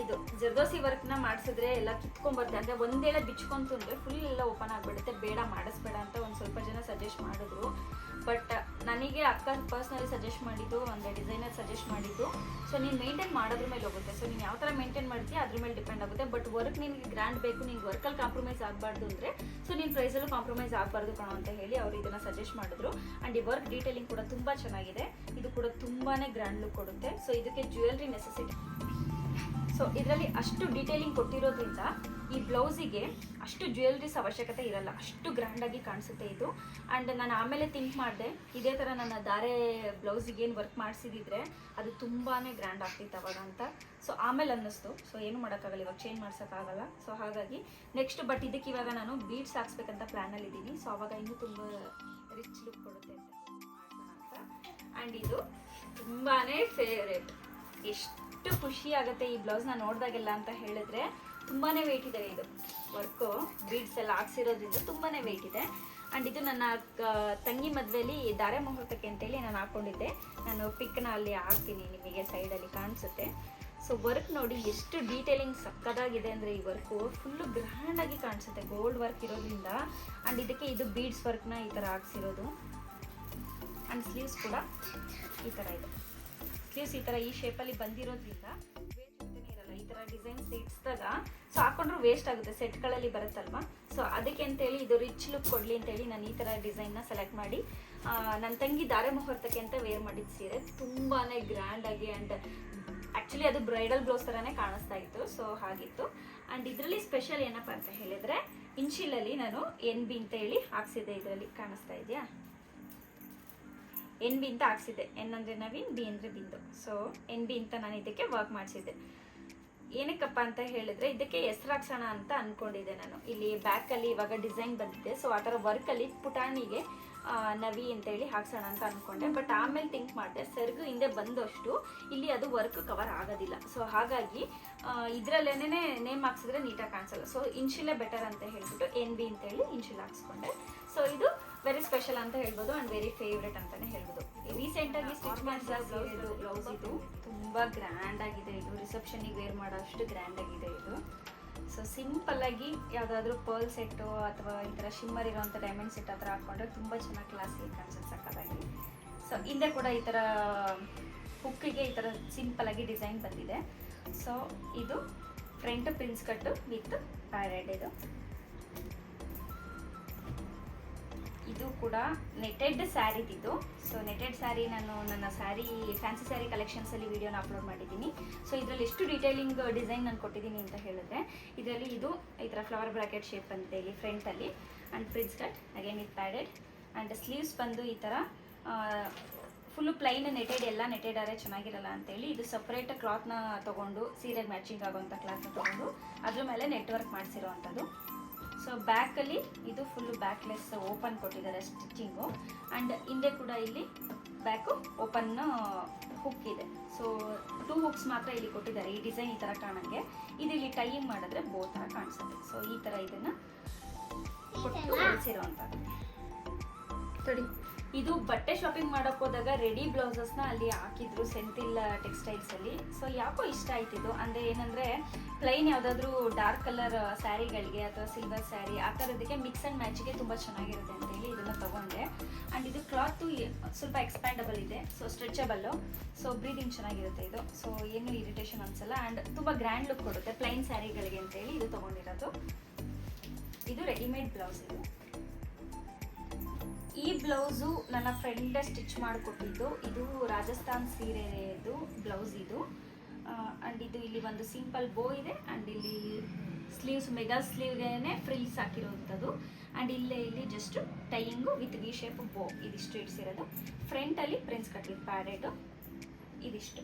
ಇದು ಜರ್ದೋಸಿ ವರ್ಕ್ನ ಮಾಡಿಸಿದ್ರೆ ಎಲ್ಲ ಕಿತ್ಕೊಂಡ್ಬರುತ್ತೆ ಅಂದರೆ ಒಂದೇಳೆ ಬಿಚ್ಕೊಂತು ಅಂದರೆ ಫುಲ್ ಎಲ್ಲ ಓಪನ್ ಆಗಿಬಿಡುತ್ತೆ. ಬೇಡ, ಮಾಡಿಸ್ಬೇಡ ಅಂತ ಒಂದು ಸ್ವಲ್ಪ ಜನ ಸಜೆಸ್ಟ್ ಮಾಡಿದ್ರು. ಬಟ್ ನನಗೆ ಅಕ್ಕ ಪರ್ಸ್ನಲಿ ಸಜೆಸ್ಟ್ ಮಾಡಿದ್ದು, ಒಂದು ಡಿಸೈನರ್ ಸಜೆಸ್ಟ್ ಮಾಡಿದ್ದು. ಸೊ ನೀನು ಮೇಂಟೈನ್ ಮಾಡೋದ್ರ ಮೇಲೆ ಹೋಗುತ್ತೆ. ಸೊ ನೀನು ಯಾವ ಥರ ಮೇಂಟೈನ್ ಮಾಡ್ತೀಯ, ಅದ್ರ ಮೇಲೆ ಡಿಪೆಂಡ್ ಆಗುತ್ತೆ. ಬಟ್ ವರ್ಕ್ ನಿನಗೆ ಗ್ರ್ಯಾಂಡ್ ಬೇಕು ನಿನ್ಗೆ ವರ್ಕಲ್ಲಿ ಕಾಂಪ್ರಮೈಸ್ ಆಗಬಾರ್ದು ಅಂದರೆ ಸೊ ನೀನು ಪ್ರೈಸಲ್ಲೂ ಕಾಂಪ್ರಮೈಸ್ ಆಗಬಾರ್ದು ಕಣೋ ಅಂತ ಹೇಳಿ ಅವರು ಇದನ್ನು ಸಜೆಸ್ಟ್ ಮಾಡಿದ್ರು. ಆ್ಯಂಡ್ ಈ ವರ್ಕ್ ಡೀಟೇಲಿಂಗ್ ಕೂಡ ತುಂಬ ಚೆನ್ನಾಗಿದೆ. ಇದು ಕೂಡ ತುಂಬಾ ಗ್ರ್ಯಾಂಡ್ ಲುಕ್ ಕೊಡುತ್ತೆ. ಸೊ ಇದಕ್ಕೆ ಜ್ಯುವೆಲ್ರಿ ನೆಸೆಸಿಟಿ ಸೊ ಇದರಲ್ಲಿ ಅಷ್ಟು ಡೀಟೇಲಿಂಗ್ ಕೊಟ್ಟಿರೋದ್ರಿಂದ ಈ ಬ್ಲೌಸಿಗೆ ಅಷ್ಟು ಜ್ಯುವೆಲ್ರೀಸ್ ಅವಶ್ಯಕತೆ ಇರಲ್ಲ. ಅಷ್ಟು ಗ್ರ್ಯಾಂಡಾಗಿ ಕಾಣಿಸುತ್ತೆ ಇದು. ಆ್ಯಂಡ್ ನಾನು ಆಮೇಲೆ ಥಿಂಕ್ ಮಾಡಿದೆ, ಇದೇ ಥರ ನನ್ನ ದಾರೆ ಬ್ಲೌಸಿಗೆ ಏನು ವರ್ಕ್ ಮಾಡಿಸಿದಿದ್ರೆ ಅದು ತುಂಬಾ ಗ್ರ್ಯಾಂಡ್ ಆಗ್ತಿತ್ತು ಅವಾಗ ಅಂತ. ಸೊ ಆಮೇಲೆ ಅನ್ನಿಸ್ತು. ಸೊ ಏನು ಮಾಡೋಕ್ಕಾಗಲ್ಲ, ಇವಾಗ ಚೇಂಜ್ ಮಾಡ್ಸೋಕ್ಕಾಗಲ್ಲ. ಸೊ ಹಾಗಾಗಿ ನೆಕ್ಸ್ಟ್ ಬಟ್ ಇದಕ್ಕೆ ಇವಾಗ ನಾನು ಬೀಡ್ಸ್ ಹಾಕ್ಸ್ಬೇಕಂತ ಪ್ಲ್ಯಾನಲ್ಲಿ ಇದ್ದೀನಿ. ಸೊ ಅವಾಗ ಇನ್ನೂ ತುಂಬ ರಿಚ್ ಲುಕ್ ಕೊಡುತ್ತೆ ಅಂತ ಆ್ಯಂಡ್ ಇದು ತುಂಬಾ ಫೇವ್ರೇಟ್ ಎಷ್ಟು ಖುಷಿ ಆಗುತ್ತೆ ಈ ಬ್ಲೌಸ್ನ ನೋಡಿದಾಗೆಲ್ಲ ಅಂತ ಹೇಳಿದ್ರೆ ತುಂಬಾ ವೆಯ್ಟ್ ಇದೆ ಇದು. ವರ್ಕು ಬೀಡ್ಸ್ ಎಲ್ಲ ಹಾಕ್ಸಿರೋದ್ರಿಂದ ತುಂಬಾ ವೆಯ್ಟ್ ಇದೆ. ಆ್ಯಂಡ್ ಇದು ನನ್ನ ತಂಗಿ ಮದುವೆಯಲ್ಲಿ ಧಾರೆ ಮುಹೂರ್ತಕ್ಕೆ ಅಂತೇಳಿ ನಾನು ಹಾಕ್ಕೊಂಡಿದ್ದೆ ನಾನು ಪಿಕ್ನ ಅಲ್ಲಿ ಹಾಕ್ತೀನಿ, ನಿಮಗೆ ಸೈಡಲ್ಲಿ ಕಾಣಿಸುತ್ತೆ. ಸೊ ವರ್ಕ್ ನೋಡಿ ಎಷ್ಟು ಡೀಟೇಲಿಂಗ್ ಸಕ್ಕದಾಗಿದೆ ಅಂದರೆ ಈ ವರ್ಕು ಫುಲ್ಲು ಗ್ರ್ಯಾಂಡಾಗಿ ಕಾಣಿಸುತ್ತೆ ಗೋಲ್ಡ್ ವರ್ಕ್ ಇರೋದ್ರಿಂದ. ಆ್ಯಂಡ್ ಇದಕ್ಕೆ ಇದು ಬೀಡ್ಸ್ ವರ್ಕ್ನ ಈ ಥರ ಹಾಕ್ಸಿರೋದು. ಆ್ಯಂಡ್ ಸ್ಲೀವ್ಸ್ ಕೂಡ ಈ ಥರ ಇದೆ. ಸ್ಲೀವ್ಸ್ ಈ ಥರ ಈ ಶೇಪಲ್ಲಿ ಬಂದಿರೋದ್ರಿಂದ ವೇಸ್ಟ್ ಈ ಥರ ಡಿಸೈನ್ ಇಡ್ಸಿದಾಗ ಸೊ ಹಾಕೊಂಡ್ರು ವೇಸ್ಟ್ ಆಗುತ್ತೆ. ಸೆಟ್ಗಳಲ್ಲಿ ಬರುತ್ತಲ್ವಾ? ಸೊ ಅದಕ್ಕೆ ಅಂತೇಳಿ ಇದು ರಿಚ್ ಲುಕ್ ಕೊಡಲಿ ಅಂತೇಳಿ ನಾನು ಈ ಥರ ಡಿಸೈನ್ನ ಸೆಲೆಕ್ಟ್ ಮಾಡಿ ನನ್ನ ತಂಗಿ ಧಾರೆ ಮುಹೂರ್ತಕ್ಕೆ ಅಂತ ವೇರ್ ಮಾಡಿದ ಸೀರೆ. ತುಂಬಾ ಗ್ರ್ಯಾಂಡಾಗಿ ಆ್ಯಂಡ್ ಆ್ಯಕ್ಚುಲಿ ಅದು ಬ್ರೈಡಲ್ ಬ್ಲೌಸ್ ಥರನೇ ಕಾಣಿಸ್ತಾ ಇತ್ತು. ಸೊ ಹಾಗಿತ್ತು. ಆ್ಯಂಡ್ ಇದರಲ್ಲಿ ಸ್ಪೆಷಲ್ ಏನಪ್ಪ ಅಂತ ಹೇಳಿದರೆ ಇನ್ಶಿಲಲ್ಲಿ ನಾನು ಎನ್ ಬಿ ಅಂತ ಹೇಳಿ ಹಾಕ್ಸಿದ್ದೆ ಇದರಲ್ಲಿ. ಕಾಣಿಸ್ತಾ ಇದೆಯಾ? ಎನ್ ಬಿ ಅಂತ ಹಾಕ್ಸಿದ್ದೆ. ಎನ್ ಅಂದರೆ ನವೀನ್, ಬಿ ಅಂದರೆ ಬಿಂದು. ಸೊ ಎನ್ ಬಿ ಅಂತ ನಾನು ಇದಕ್ಕೆ ವರ್ಕ್ ಮಾಡಿಸಿದ್ದೆ. ಏನಕ್ಕಪ್ಪ ಅಂತ ಹೇಳಿದ್ರೆ ಇದಕ್ಕೆ ಹೆಸ್ರು ಹಾಕ್ಸೋಣ ಅಂತ ಅಂದ್ಕೊಂಡಿದ್ದೆ ನಾನು. ಇಲ್ಲಿ ಬ್ಯಾಕಲ್ಲಿ ಇವಾಗ ಡಿಸೈನ್ ಬಂದಿದೆ. ಸೊ ಆ ಥರ ವರ್ಕಲ್ಲಿ ಪುಟಾಣಿಗೆ ನವಿ ನವಿ ಅಂತೇಳಿ ಹಾಕ್ಸೋಣ ಅಂತ ಅಂದ್ಕೊಂಡೆ ಬಟ್ ಆಮೇಲೆ ಥಿಂಕ್ ಮಾಡಿದೆ, ಸೆರ್ಗು ಹಿಂದೆ ಬಂದಷ್ಟು ಇಲ್ಲಿ ಅದು ವರ್ಕ್ ಕವರ್ ಆಗೋದಿಲ್ಲ. ಸೊ ಹಾಗಾಗಿ ಇದರಲ್ಲೇನೆ ನೇಮ್ ಹಾಕ್ಸಿದ್ರೆ ನೀಟಾಗಿ ಕಾಣಿಸಲ್ಲ. ಸೊ ಇನ್ಶಿಲೇ ಬೆಟರ್ ಅಂತ ಹೇಳ್ಬಿಟ್ಟು ಎನ್ ಬಿ ಅಂತೇಳಿ ಇನ್ಶಿಲ್ ಹಾಕ್ಸ್ಕೊಂಡೆ. ಸೊ ಇದು ವೆರಿ ಸ್ಪೆಷಲ್ ಅಂತ ಹೇಳ್ಬೋದು ಆ್ಯಂಡ್ ವೆರಿ ಫೇವ್ರೆಟ್ ಅಂತಲೇ ಹೇಳ್ಬೋದು. ರೀಸೆಂಟಾಗಿ ಸ್ಟಿಚ್ ಮಾಡಿದ ಬ್ಲೌಸ್ ಇದು ಬ್ಲೌಸ್ ಇದು ತುಂಬ ಗ್ರ್ಯಾಂಡ್ ಆಗಿದೆ. ಇದು ರಿಸೆಪ್ಷನಿಗೆ ವೇರ್ ಮಾಡೋ ಅಷ್ಟು ಗ್ರ್ಯಾಂಡ್ ಆಗಿದೆ ಇದು. ಸೊ ಸಿಂಪಲ್ ಆಗಿ ಯಾವುದಾದ್ರೂ ಪರ್ಲ್ ಸೆಟ್ಟು ಅಥವಾ ಈ ಥರ ಶಿಮ್ಮರ್ ಇರೋವಂಥ ಡೈಮಂಡ್ ಸೆಟ್ ಆ ಥರ ಹಾಕ್ಕೊಂಡ್ರೆ ತುಂಬ ಚೆನ್ನಾಗಿ ಕ್ಲಾಸಿ ಕಾಣಿಸುತ್ತೆ ಸಕ್ಕತ್ತಾಗಿ ಸೊ ಹಿಂದೆ ಕೂಡ ಈ ಥರ ಹುಕ್ಕಿಗೆ ಈ ಥರ ಸಿಂಪಲ್ ಆಗಿ ಡಿಸೈನ್ ಬಂದಿದೆ. ಸೊ ಇದು front prince cut with padded ಇದು. ಇದು ಕೂಡ ನೆಟೆಡ್ ಸ್ಯಾರಿದಿದ್ದು ಸೊ ನೆಟೆಡ್ ಸ್ಯಾರಿ ನಾನು ನನ್ನ ಸ್ಯಾರಿ ಫ್ಯಾನ್ಸಿ ಸ್ಯಾರಿ ಕಲೆಕ್ಷನ್ಸಲ್ಲಿ ವಿಡಿಯೋನ ಅಪ್ಲೋಡ್ ಮಾಡಿದ್ದೀನಿ. ಸೊ ಇದರಲ್ಲಿ ಎಷ್ಟು ಡೀಟೇಲಿಂಗ್ ಡಿಸೈನ್ ನಾನು ಕೊಟ್ಟಿದ್ದೀನಿ ಅಂತ ಹೇಳಿದ್ರೆ, ಇದರಲ್ಲಿ ಇದು ಈ ಥರ ಫ್ಲವರ್ ಬ್ರಾಕೆಟ್ ಶೇಪ್ ಹೇಳಿ ಇಲ್ಲಿ ಫ್ರಂಟಲ್ಲಿ ಆ್ಯಂಡ್ ಫ್ರಿಜ್ ಕಟ್ ಅಗೇನ್ ಇದು ಪ್ಯಾಡೆಡ್ ಆ್ಯಂಡ್ ಸ್ಲೀವ್ಸ್ ಬಂದು ಈ ಥರ ಫುಲ್ಲು ಪ್ಲೈನ್ ನೆಟೆಡ್ ಎಲ್ಲ ನೆಟೆಡ್ ಆದರೆ ಚೆನ್ನಾಗಿರಲ್ಲ ಅಂತೇಳಿ ಇದು ಸಪ್ರೇಟ್ ಕ್ಲಾತ್ನ ತೊಗೊಂಡು ಸೀರೆಗೆ ಮ್ಯಾಚಿಂಗ್ ಆಗೋವಂಥ ಕ್ಲಾತ್ನ ತೊಗೊಂಡು, ಅದ್ರ ಮೇಲೆ ನೆಟ್ವರ್ಕ್ ಮಾಡಿಸಿರೋ ಅಂಥದ್ದು ಸೊ ಬ್ಯಾಕಲ್ಲಿ ಇದು ಫುಲ್ಲು ಬ್ಯಾಕ್ಲೆಸ್ ಓಪನ್ ಕೊಟ್ಟಿದ್ದಾರೆ ಸ್ಟಿಚಿಂಗು ಆ್ಯಂಡ್ ಹಿಂದೆ ಕೂಡ ಇಲ್ಲಿ ಬ್ಯಾಕು ಓಪನ್ ಹುಕ್ ಇದೆ. ಸೊ ಟೂ ಹುಕ್ಸ್ ಮಾತ್ರ ಇಲ್ಲಿ ಕೊಟ್ಟಿದ್ದಾರೆ ಈ ಡಿಸೈನ್ ಈ ಥರ ಕಾಣಂಗೆ. ಇದು ಇಲ್ಲಿ ಟೈಯಿಂಗ್ ಮಾಡಿದ್ರೆ ಬೋ ಥರ ಕಾಣಿಸುತ್ತೆ. ಸೊ ಈ ಥರ ಇದನ್ನು ಕೊಟ್ಟು ಅಂಥದ್ದು ಇದು ಬಟ್ಟೆ ಶಾಪಿಂಗ್ ಮಾಡಕ್ ಹೋದಾಗ ರೆಡಿ ಬ್ಲೌಸಸ್ನ ಅಲ್ಲಿ ಹಾಕಿದ್ರು ಸೆಂತಿಲ್ ಟೆಕ್ಸ್ಟೈಲ್ಸ್ ಅಲ್ಲಿ. ಸೊ ಯಾಕೋ ಇಷ್ಟ ಆಯ್ತಿದ್ದು ಅಂದ್ರೆ ಏನಂದ್ರೆ ಪ್ಲೈನ್ ಯಾವ್ದಾದ್ರು ಡಾರ್ಕ್ ಕಲರ್ ಸ್ಯಾರಿಗಳಿಗೆ ಅಥವಾ ಸಿಲ್ವರ್ ಸ್ಯಾರಿ, ಆ ಥರದಕ್ಕೆ ಮಿಕ್ಸ್ ಅಂಡ್ ಮ್ಯಾಚಿಗೆ ತುಂಬಾ ಚೆನ್ನಾಗಿರುತ್ತೆ ಅಂತ ಹೇಳಿ ಇದನ್ನ ತಗೊಂಡೆ. ಅಂಡ್ ಇದು ಕ್ಲಾತ್ ಸ್ವಲ್ಪ ಎಕ್ಸ್ಪ್ಯಾಂಡಬಲ್ ಇದೆ. ಸೊ ಸ್ಟ್ರೆಚಬಲ್ ಸೊ ಬ್ರೀದಿಂಗ್ ಚೆನ್ನಾಗಿರುತ್ತೆ ಇದು. ಸೊ ಏನು ಇರಿಟೇಷನ್ ಅನ್ಸಲ್ಲ. ಅಂಡ್ ತುಂಬಾ ಗ್ರ್ಯಾಂಡ್ ಲುಕ್ ಕೊಡುತ್ತೆ ಪ್ಲೈನ್ ಸ್ಯಾರಿಗಳಿಗೆ ಅಂತ ಹೇಳಿ ಇದು ತಗೊಂಡಿರೋದು. ಇದು ರೆಡಿಮೇಡ್ ಬ್ಲೌಸ್ ಇದು. ಈ ಬ್ಲೌಸು ನನ್ನ ಫ್ರೆಂಡ್ ಸ್ಟಿಚ್ ಮಾಡಿಕೊಟ್ಟಿದ್ದು. ಇದು ರಾಜಸ್ಥಾನ್ ಸೀರೆದು ಬ್ಲೌಸ್ ಇದು. ಆ್ಯಂಡ್ ಇದು ಇಲ್ಲಿ ಒಂದು ಸಿಂಪಲ್ ಬೋ ಇದೆ ಆ್ಯಂಡ್ ಇಲ್ಲಿ ಸ್ಲೀವ್ಸ್ ಮೆಗಾ ಸ್ಲೀವ್ಗೆ ಫ್ರಿಲ್ಸ್ ಹಾಕಿರುವಂಥದ್ದು ಆ್ಯಂಡ್ ಇಲ್ಲೇ ಇಲ್ಲಿ just tying with V shape bow ಇದಿಷ್ಟು ಇಡ್ಸಿರೋದು. ಫ್ರಂಟಲ್ಲಿ ಪ್ರಿನ್ಸ್ ಕಟ್ಟಿದ್ದು ಪ್ಯಾಡೆಡು ಇದಿಷ್ಟು.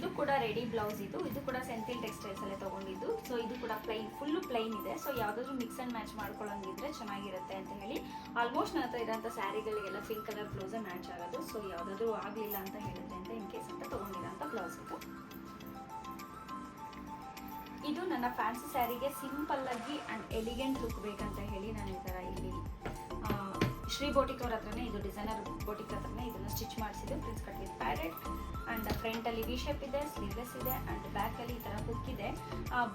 ಇದು ಕೂಡ ರೆಡಿ ಬ್ಲೌಸ್ ಇದು. ಇದು ಕೂಡ ಸೆಂಥಿಲ್ ಟೆಕ್ಸ್ಟೈಲ್ಸ್ ಅಲ್ಲೇ ತಗೊಂಡಿದ್ದು. ಸೊ ಇದು ಕೂಡ ಪ್ಲೈನ್ ಫುಲ್ಲು ಪ್ಲೈನ್ ಇದೆ. ಸೊ ಯಾವುದಾದ್ರೂ ಮಿಕ್ಸ್ ಅಂಡ್ ಮ್ಯಾಚ್ ಮಾಡ್ಕೊಳ್ಳೋಂಗಿದ್ರೆ ಚೆನ್ನಾಗಿರುತ್ತೆ ಅಂತ ಹೇಳಿ. ಆಲ್ಮೋಸ್ಟ್ ನನ್ನ ಹತ್ರ ಇರೋಂಥ ಸ್ಯಾರಿಗಳಿಗೆಲ್ಲ ಪಿಂಕ್ ಕಲರ್ ಬ್ಲೌಸೇ ಮ್ಯಾಚ್ ಆಗೋದು. ಸೊ ಯಾವುದಾದ್ರೂ ಆಗಲಿಲ್ಲ ಅಂತ ಹೇಳುತ್ತೆ ಅಂತ ಇನ್ ಕೇಸ್ ಅಂತ ತೊಗೊಂಡಿರೋಂಥ ಬ್ಲೌಸ್ ಇದು. ಇದು ನನ್ನ ಫ್ಯಾನ್ಸಿ ಸ್ಯಾರಿಗೆ ಸಿಂಪಲ್ ಆಗಿ ಆ್ಯಂಡ್ ಎಲಿಗೆಂಟ್ ಲುಕ್ ಬೇಕಂತ ಹೇಳಿ ನಾನು ಈ ಥರ ಇಲ್ಲಿ ಶ್ರೀ ಬೋಟಿಕ್ ಅವ್ರ ಹತ್ರನೇ ಇದು ಡಿಸೈನರ್ ಬೋಟಿಕ್ ಹತ್ರನೇ ಇದನ್ನು ಸ್ಟಿಚ್ ಮಾಡಿಸಿದ್ದು prince cut with padded and ಫ್ರಂಟಲ್ಲಿ V shape ಇದೆ ಸ್ಲೀವ್ಲೆಸ್ ಇದೆ ಆ್ಯಂಡ್ ಬ್ಯಾಕಲ್ಲಿ ಈ ಥರ ಹುಕ್ ಇದೆ.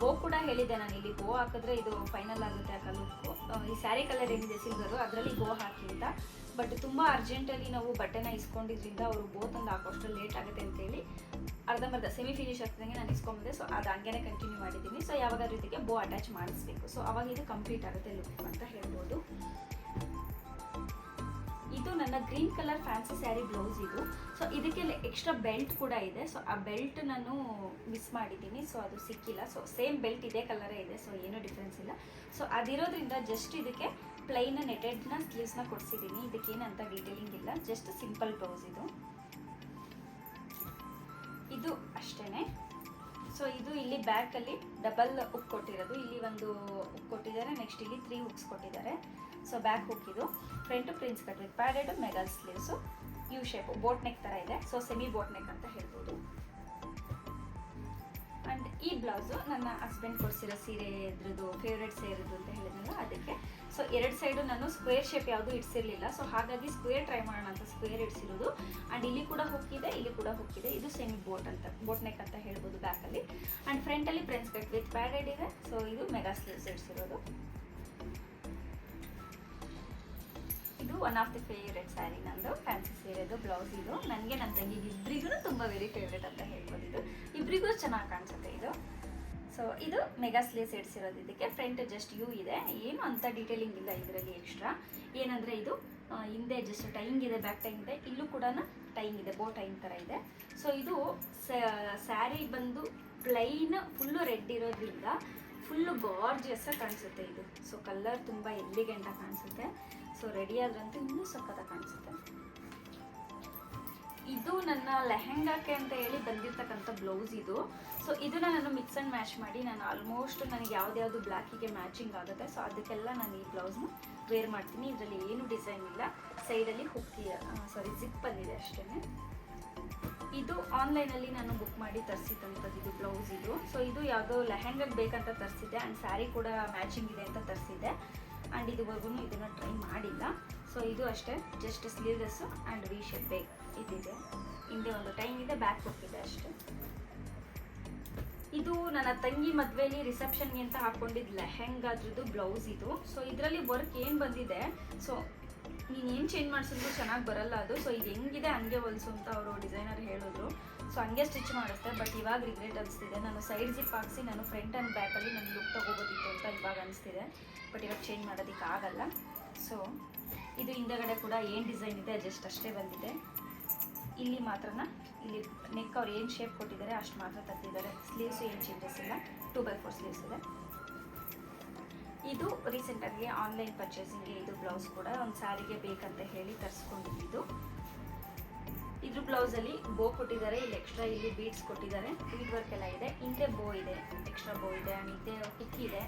ಬೋ ಕೂಡ ಹೇಳಿದೆ ನಾನು ಇಲ್ಲಿ. ಬೋ ಹಾಕಿದ್ರೆ ಇದು ಫೈನಲ್ ಆಗುತ್ತೆ ಆ ಲುಕ್ಕು ಈ ಸ್ಯಾರಿ ಕಲರ್ ಏನಿದೆ ಸಿಲ್ವರು ಅದರಲ್ಲಿ ಬೋ ಹಾಕಿ ಅಂತ. ಬಟ್ ತುಂಬ ಅರ್ಜೆಂಟಲ್ಲಿ ನಾವು ಬಟ್ಟೆನ ಇಸ್ಕೊಂಡಿದ್ರಿಂದ ಅವರು ಬೋ ತಂದು ಹಾಕೋಷ್ಟು ಲೇಟ್ ಆಗುತ್ತೆ ಅಂತೇಳಿ ಅರ್ಧಂಬರ್ಧ ಸೆಮಿ ಫಿನಿಶ್ ಆಗ್ತದಂಗೆ ನಾನು ಇಸ್ಕೊಂಬಂದೆ ಸೊ ಅದು ಹಂಗೇನೆ ಕಂಟಿನ್ಯೂ ಮಾಡಿದ್ದೀನಿ. ಸೊ ಯಾವಾಗ ರೀತಿಗೆ ಬೋ ಅಟ್ಯಾಚ್ ಮಾಡಿಸ್ಬೇಕು. ಸೊ ಅವಾಗ ಇದು ಕಂಪ್ಲೀಟ್ ಆಗುತ್ತೆ ಲುಕ್ ಅಂತ ಹೇಳ್ಬೋದು. ನನ್ನ green colour fancy sari blouse ಇದು. ಸೊ ಇದಕ್ಕೆ ಎಕ್ಸ್ಟ್ರಾ ಬೆಲ್ಟ್ ಕೂಡ ಇದೆ. ಸೊ ಆ ಬೆಲ್ಟ್ ನಾನು ಮಿಸ್ ಮಾಡಿದ್ದೀನಿ. ಸೊ ಅದು ಸಿಕ್ಕಿಲ್ಲ. ಸೊ ಸೇಮ್ ಬೆಲ್ಟ್ ಇದೇ ಕಲರೇ ಇದೆ. ಸೊ ಏನೂ ಡಿಫ್ರೆನ್ಸ್ ಇಲ್ಲ. ಸೊ ಅದಿರೋದ್ರಿಂದ ಜಸ್ಟ್ ಇದಕ್ಕೆ ಪ್ಲೈನ್ ನೆಟೆಡ್ನ ಸ್ಲೀವ್ಸ್ನ ಕೊಡಿಸಿದ್ದೀನಿ. ಇದಕ್ಕೇನಂತ ಡೀಟೇಲಿಂಗ್ ಇಲ್ಲ. ಜಸ್ಟ್ ಸಿಂಪಲ್ ಬ್ಲೌಸ್ ಇದು. ಇದು ಅಷ್ಟೇ ಸೊ ಇದು ಇಲ್ಲಿ ಬ್ಯಾಕಲ್ಲಿ ಡಬಲ್ ಹುಕ್ ಕೊಟ್ಟಿರೋದು. ಇಲ್ಲಿ ಒಂದು ಹುಕ್ ಕೊಟ್ಟಿದ್ದಾರೆ. ನೆಕ್ಸ್ಟ್ ಇಲ್ಲಿ ತ್ರೀ ಹುಕ್ಸ್ ಕೊಟ್ಟಿದ್ದಾರೆ. ಸೊ ಬ್ಯಾಕ್ ಹುಕ್ ಇದು. Front prince cut with padded mega sleeves U shape boat neck ಥರ ಇದೆ. ಸೊ ಸೆಮಿ ಬೋಟ್ ನೆಕ್ ಅಂತ ಹೇಳ್ಬೋದು. ಆ್ಯಂಡ್ ಈ ಬ್ಲೌಸು ನನ್ನ ಹಸ್ಬೆಂಡ್ ಕೊಡಿಸಿರೋ ಸೀರೆ ಇದ್ರದ್ದು ಫೇವ್ರೆಟ್ ಇರೋದು ಅಂತ ಹೇಳಿದ್ನಲ್ಲ, ಅದಕ್ಕೆ. ಸೊ ಎರಡು ಸೈಡು ನಾನು ಸ್ಕ್ವೇರ್ ಶೇಪ್ ಯಾವುದು ಇಡ್ಸಿರ್ಲಿಲ್ಲ. ಸೊ ಹಾಗಾಗಿ ಸ್ಕ್ವೇರ್ ಟ್ರೈ ಮಾಡೋಣ ಅಂತ ಸ್ಕ್ವೇರ್ ಇಡ್ಸಿರೋದು. ಆ್ಯಂಡ್ ಇಲ್ಲಿ ಕೂಡ ಹುಕ್ಕಿದೆ ಇಲ್ಲಿ ಕೂಡ ಹುಕ್ಕಿದೆ ಇದು. ಸೆಮಿ ಬೋಟ್ ಅಂತ ಬೋಟ್ ನೆಕ್ ಅಂತ ಹೇಳ್ಬೋದು ಬ್ಯಾಕಲ್ಲಿ ಆ್ಯಂಡ್ ಫ್ರಂಟಲ್ಲಿ ಪ್ರೆನ್ಸ್ ಕಟ್ ವಿತ್ ಪ್ಯಾಡೆಡ್ ಇದೆ. ಸೊ ಇದು mega sleeves ಇಡ್ಸಿರೋದು. One of the favourite sari ನಂದು ಫ್ಯಾನ್ಸಿ ಸೀರೆದು ಬ್ಲೌಸ್ ಇದು. ನನಗೆ ನನ್ನ ತಂಗಿಗೆ ಇಬ್ಬರಿಗೂ ತುಂಬ ವೆರಿ ಫೇವ್ರೆಟ್ ಅಂತ ಹೇಳ್ಬೋದು ಇದು. ಇಬ್ಬರಿಗೂ ಚೆನ್ನಾಗಿ ಕಾಣಿಸುತ್ತೆ ಇದು. ಸೊ ಇದು ಮೆಗಾ ಸ್ಲೀವ್ಸ್ ಇಡ್ಸಿರೋದು ಇದಕ್ಕೆ. ಫ್ರಂಟ್ ಜಸ್ಟ್ ಯೂ ಇದೆ. ಏನು ಅಂತ ಡೀಟೇಲಿಂಗ್ ಇಲ್ಲ ಇದರಲ್ಲಿ ಎಕ್ಸ್ಟ್ರಾ ಏನಂದರೆ ಇದು ಹಿಂದೆ ಜಸ್ಟ್ ಟೈಂಗ್ ಇದೆ ಬ್ಯಾಕ್ ಟೈಂಗ್ ಇದೆ. ಇಲ್ಲೂ ಕೂಡ ಟೈಂಗ್ ಇದೆ ಬೋ ಟೈಂಗ್ ಥರ ಇದೆ. ಸೊ ಇದು ಸ್ಯಾರಿ ಬಂದು ಪ್ಲೈನ್ ಫುಲ್ಲು ರೆಡ್ ಇರೋದ್ರಿಂದ ಫುಲ್ಲು ಗಾರ್ಜಿಯಸ್ಸಾಗಿ ಕಾಣಿಸುತ್ತೆ ಇದು. ಸೊ ಕಲರ್ ತುಂಬ ಎಲ್ಲಿಗೆಂಟ ಕಾಣಿಸುತ್ತೆ. ಸೊ ರೆಡಿ ಆದ್ರಂತೂ ಇನ್ನೂ ಸಖತ್ತಾಗಿ ಕಾಣಿಸುತ್ತೆ. ಇದು ನನ್ನ ಲೆಹೆಂಗಾಕ್ಕೆ ಅಂತ ಹೇಳಿ ಬಂದಿರ್ತಕ್ಕಂಥ ಬ್ಲೌಸ್ ಇದು. ಸೊ ಇದನ್ನ ನಾನು ಮಿಕ್ಸ್ ಆ್ಯಂಡ್ ಮ್ಯಾಚ್ ಮಾಡಿ ನಾನು ಆಲ್ಮೋಸ್ಟ್ ನನಗೆ ಯಾವ್ದ್ಯಾವ್ದು ಬ್ಲ್ಯಾಕಿಗೆ ಮ್ಯಾಚಿಂಗ್ ಆಗುತ್ತೆ. ಸೊ ಅದಕ್ಕೆಲ್ಲ ನಾನು ಈ ಬ್ಲೌಸ್ನ ವೇರ್ ಮಾಡ್ತೀನಿ. ಇದರಲ್ಲಿ ಏನು ಡಿಸೈನ್ ಇಲ್ಲ. ಸೈಡಲ್ಲಿ ಹುಕ್ಕಿ ಸಾರಿ ಜಿಪ್ ಬಂದಿದೆ ಅಷ್ಟೇ ಇದು ಆನ್ಲೈನಲ್ಲಿ ನಾನು ಬುಕ್ ಮಾಡಿ ತರಿಸಿದಂಥದ್ದು ಇದು ಬ್ಲೌಸ್ ಇದು. ಸೊ ಇದು ಯಾವುದೋ ಲೆಹೆಂಗಾಗೆ ಬೇಕಂತ ತರಿಸಿದ್ದೆ. ಆ್ಯಂಡ್ ಸ್ಯಾರಿ ಕೂಡ ಮ್ಯಾಚಿಂಗ್ ಇದೆ ಅಂತ ತರಿಸಿದ್ದೆ. ಆ್ಯಂಡ್ ಇದುವರೆಗೂ ಇದನ್ನು ಟ್ರೈ ಮಾಡಿಲ್ಲ. ಸೊ ಇದು ಅಷ್ಟೇ. Just sleeveless and V shape ಬೇಕು ಇದಿದೆ. ಹಿಂದೆ ಒಂದು ಟೈಮ್ ಇದೆ ಬ್ಯಾಕ್ ಕೊಟ್ಟಿದೆ ಅಷ್ಟೇ. ಇದು ನನ್ನ ತಂಗಿ ಮದುವೆಲಿ ರಿಸೆಪ್ಷನ್ಗೆ ಅಂತ ಹಾಕೊಂಡಿದ್ದು ಲೆಹೆಂಗಾದ್ರದ್ದು ಬ್ಲೌಸ್ ಇದು. ಸೊ ಇದರಲ್ಲಿ ವರ್ಕ್ ಏನು ಬಂದಿದೆ? ಸೊ ನೀನು ಏನು ಚೇಂಜ್ ಮಾಡಿಸಿದ್ರು ಚೆನ್ನಾಗಿ ಬರಲ್ಲ ಅದು. ಸೊ ಇದು ಹೆಂಗಿದೆ? ಹಂಗೆ ಹೊಲಿಸು ಅಂತ ಅವರು ಡಿಸೈನರ್ ಹೇಳಿದ್ರು. ಸೊ ಹಂಗೆ ಸ್ಟಿಚ್ ಮಾಡುತ್ತೆ ಬಟ್ ಇವಾಗ ರಿಗ್ರೆಟ್ ಅನಿಸ್ತಿದೆ. ನಾನು ಸೈಡ್ ಜಿಪ್ ಹಾಕ್ಸಿ, ನಾನು ಫ್ರಂಟ್ ಆ್ಯಂಡ್ ಬ್ಯಾಕಲ್ಲಿ ನನ್ನ ಲುಕ್ ತೊಗೋಬೋದಿತ್ತು ಅಂತ ಇವಾಗ ಅನಿಸ್ತಿದೆ. ಬಟ್ ಇವಾಗ ಚೇಂಜ್ ಮಾಡೋದಕ್ಕೆ ಆಗಲ್ಲ. ಸೊ ಇದು ಹಿಂದೆಗಡೆ ಕೂಡ ಏನು ಡಿಸೈನ್ ಇದೆ ಜಸ್ಟ್ ಅಷ್ಟೇ ಬಂದಿದೆ. ಇಲ್ಲಿ ಮಾತ್ರನ, ಇಲ್ಲಿ ನೆಕ್ ಅವ್ರು ಏನು ಶೇಪ್ ಕೊಟ್ಟಿದ್ದಾರೆ, ಅಷ್ಟು ಮಾತ್ರ ತಂದಿದ್ದಾರೆ ಸ್ಲೀವ್ಸ್ ಏನು ಚೇಂಜಸ್ ಇಲ್ಲ. ಟೂ ಬೈ ಫೋರ್ ಸ್ಲೀವ್ಸ್ ಇದೆ. ಇದು ರೀಸೆಂಟಾಗಿ ಆನ್ಲೈನ್ ಪರ್ಚೇಸಿಂಗ್ಗೆ ಇದು ಬ್ಲೌಸ್ ಕೂಡ ಒಂದು ಸ್ಯಾರಿಗೆ ಬೇಕಂತ ಹೇಳಿ ತರಿಸ್ಕೊಂಡಿದ್ದು. ಇದ್ರ ಬ್ಲೌಸಲ್ಲಿ ಬೋ ಕೊಟ್ಟಿದ್ದಾರೆ, ಇಲ್ಲಿ ಎಕ್ಸ್ಟ್ರಾ ಇಲ್ಲಿ ಬೀಡ್ಸ್ ಕೊಟ್ಟಿದ್ದಾರೆ. ಬೀಡ್ ವರ್ಕ್ ಎಲ್ಲ ಇದೆ. ಹಿಂದೆ ಬೋ ಇದೆ ಎಕ್ಸ್ಟ್ರಾ ಬೋ ಇದೆ ಆ್ಯಂಡ್ ಇದೆ ಹುಕ್ ಇದೆ.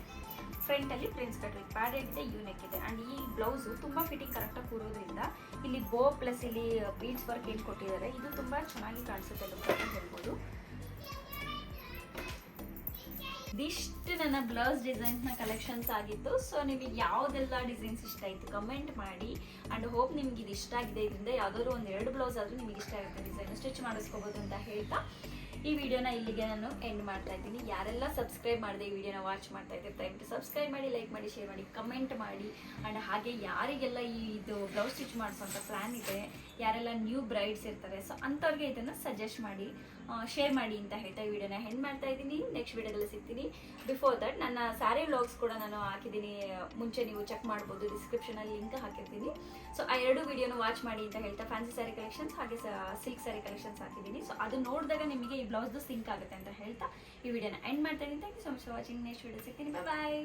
ಫ್ರಂಟಲ್ಲಿ ಪ್ರಿನ್ಸ್ ಕಟ್ ವಿತ್ ಪ್ಯಾಡೆಡ್ ಇದೆ ಯೂನೆಕ್ ಇದೆ. ಆ್ಯಂಡ್ ಈ ಬ್ಲೌಸು ತುಂಬ ಫಿಟ್ಟಿಂಗ್ ಕರೆಕ್ಟಾಗಿ ಕೂರೋದ್ರಿಂದ ಇಲ್ಲಿ ಬೋ ಪ್ಲಸ್ ಇಲ್ಲಿ ಬೀಡ್ಸ್ ವರ್ಕ್ ಏನು ಕೊಟ್ಟಿದ್ದಾರೆ, ಇದು ತುಂಬ ಚೆನ್ನಾಗಿ ಕಾಣಿಸುತ್ತೆ ಅಂತ ಹೇಳ್ಬೋದು. ಇದಿಷ್ಟು ನನ್ನ ಬ್ಲೌಸ್ ಡಿಸೈನ್ಸ್ನ ಕಲೆಕ್ಷನ್ಸ್ ಆಗಿತ್ತು. ಸೊ ನಿಮಗೆ ಯಾವುದೆಲ್ಲ ಡಿಸೈನ್ಸ್ ಇಷ್ಟ ಆಯಿತು ಕಮೆಂಟ್ ಮಾಡಿ. ಆ್ಯಂಡ್ ಹೋಪ್ ನಿಮ್ಗೆ ಇದು ಇಷ್ಟ ಆಗಿದೆ. ಇದರಿಂದ ಯಾವುದಾದ್ರು ಒಂದು ಎರಡು ಬ್ಲೌಸ್ ಆದರೂ ನಿಮಗೆ ಇಷ್ಟ ಆಗುತ್ತೆ. ಡಿಸೈನ್ ಸ್ಟಿಚ್ ಮಾಡಿಸ್ಕೋಬೋದು ಅಂತ ಹೇಳ್ತಾ. ಈ ವಿಡಿಯೋನ ಇಲ್ಲಿಗೆ ನಾನು ಎಂಡ್ ಮಾಡ್ತಾ ಇದ್ದೀನಿ. ಯಾರೆಲ್ಲ ಸಬ್ಸ್ಕ್ರೈಬ್ ಮಾಡಿದೆ ಈ ವಿಡಿಯೋನ ವಾಚ್ ಮಾಡ್ತಾ ಇದ್ದಾರೆ ದಯವಿಟ್ಟು ಸಬ್ಸ್ಕ್ರೈಬ್ ಮಾಡಿ ಲೈಕ್ ಮಾಡಿ ಶೇರ್ ಮಾಡಿ ಕಮೆಂಟ್ ಮಾಡಿ. ಆ್ಯಂಡ್ ಹಾಗೆ ಯಾರಿಗೆಲ್ಲ ಈ ಇದು ಬ್ಲೌಸ್ ಸ್ಟಿಚ್ ಮಾಡಿಸೋಂಥ ಪ್ಲ್ಯಾನ್ ಇದೆ ಯಾರೆಲ್ಲ ನ್ಯೂ ಬ್ರೈಡ್ಸ್ ಇರ್ತಾರೆ ಸೊ ಅಂಥವ್ರಿಗೆ ಇದನ್ನು ಸಜೆಸ್ಟ್ ಮಾಡಿ ಶೇರ್ ಮಾಡಿ ಅಂತ ಹೇಳ್ತಾ ಈ ವಿಡಿಯೋನ ಹೆಂಡ್ ಮಾಡ್ತಾ ಇದ್ದೀನಿ. ನೆಕ್ಸ್ಟ್ ವಿಡಿಯೋದಲ್ಲಿ ಸಿಗ್ತೀನಿ. ಬಿಫೋರ್ ದಟ್ ನನ್ನ ಸ್ಯಾರಿ ವ್ಲಾಗ್ಸ್ ಕೂಡ ನಾನು ಹಾಕಿದ್ದೀನಿ. ಮುಂಚೆ ನೀವು ಚೆಕ್ ಮಾಡ್ಬೋದು ಡಿಸ್ಕ್ರಿಪ್ಷನಲ್ಲಿ ಲಿಂಕ್ ಹಾಕಿರ್ತೀನಿ. ಸೊ ಆ ಎರಡು ವಿಡಿಯೋನ ವಾಚ್ ಮಾಡಿ ಅಂತ ಹೇಳ್ತಾ ಫ್ಯಾನ್ಸಿ ಸ್ಯಾರಿ ಕಲೆಕ್ಷನ್ಸ್ ಹಾಗೆ ಸಿಲ್ಕ್ ಸ್ಯಾರಿ ಕಲೆಕ್ಷನ್ಸ್ ಹಾಕಿದ್ದೀನಿ. ಸೊ ಅದು ನೋಡಿದಾಗ ನಿಮಗೆ ಈ ಬ್ಲೌಸ್ದು ಸಿಂಕ್ ಆಗುತ್ತೆ ಅಂತ ಹೇಳ್ತಾ ಈ ವಿಡಿಯೋನ ಎಂಡ್ ಮಾಡ್ತಾ ಇದ್ದೀನಿ. Thank you so much for watching next video ಸಿಗ್ತೀನಿ. ಬಾಯ್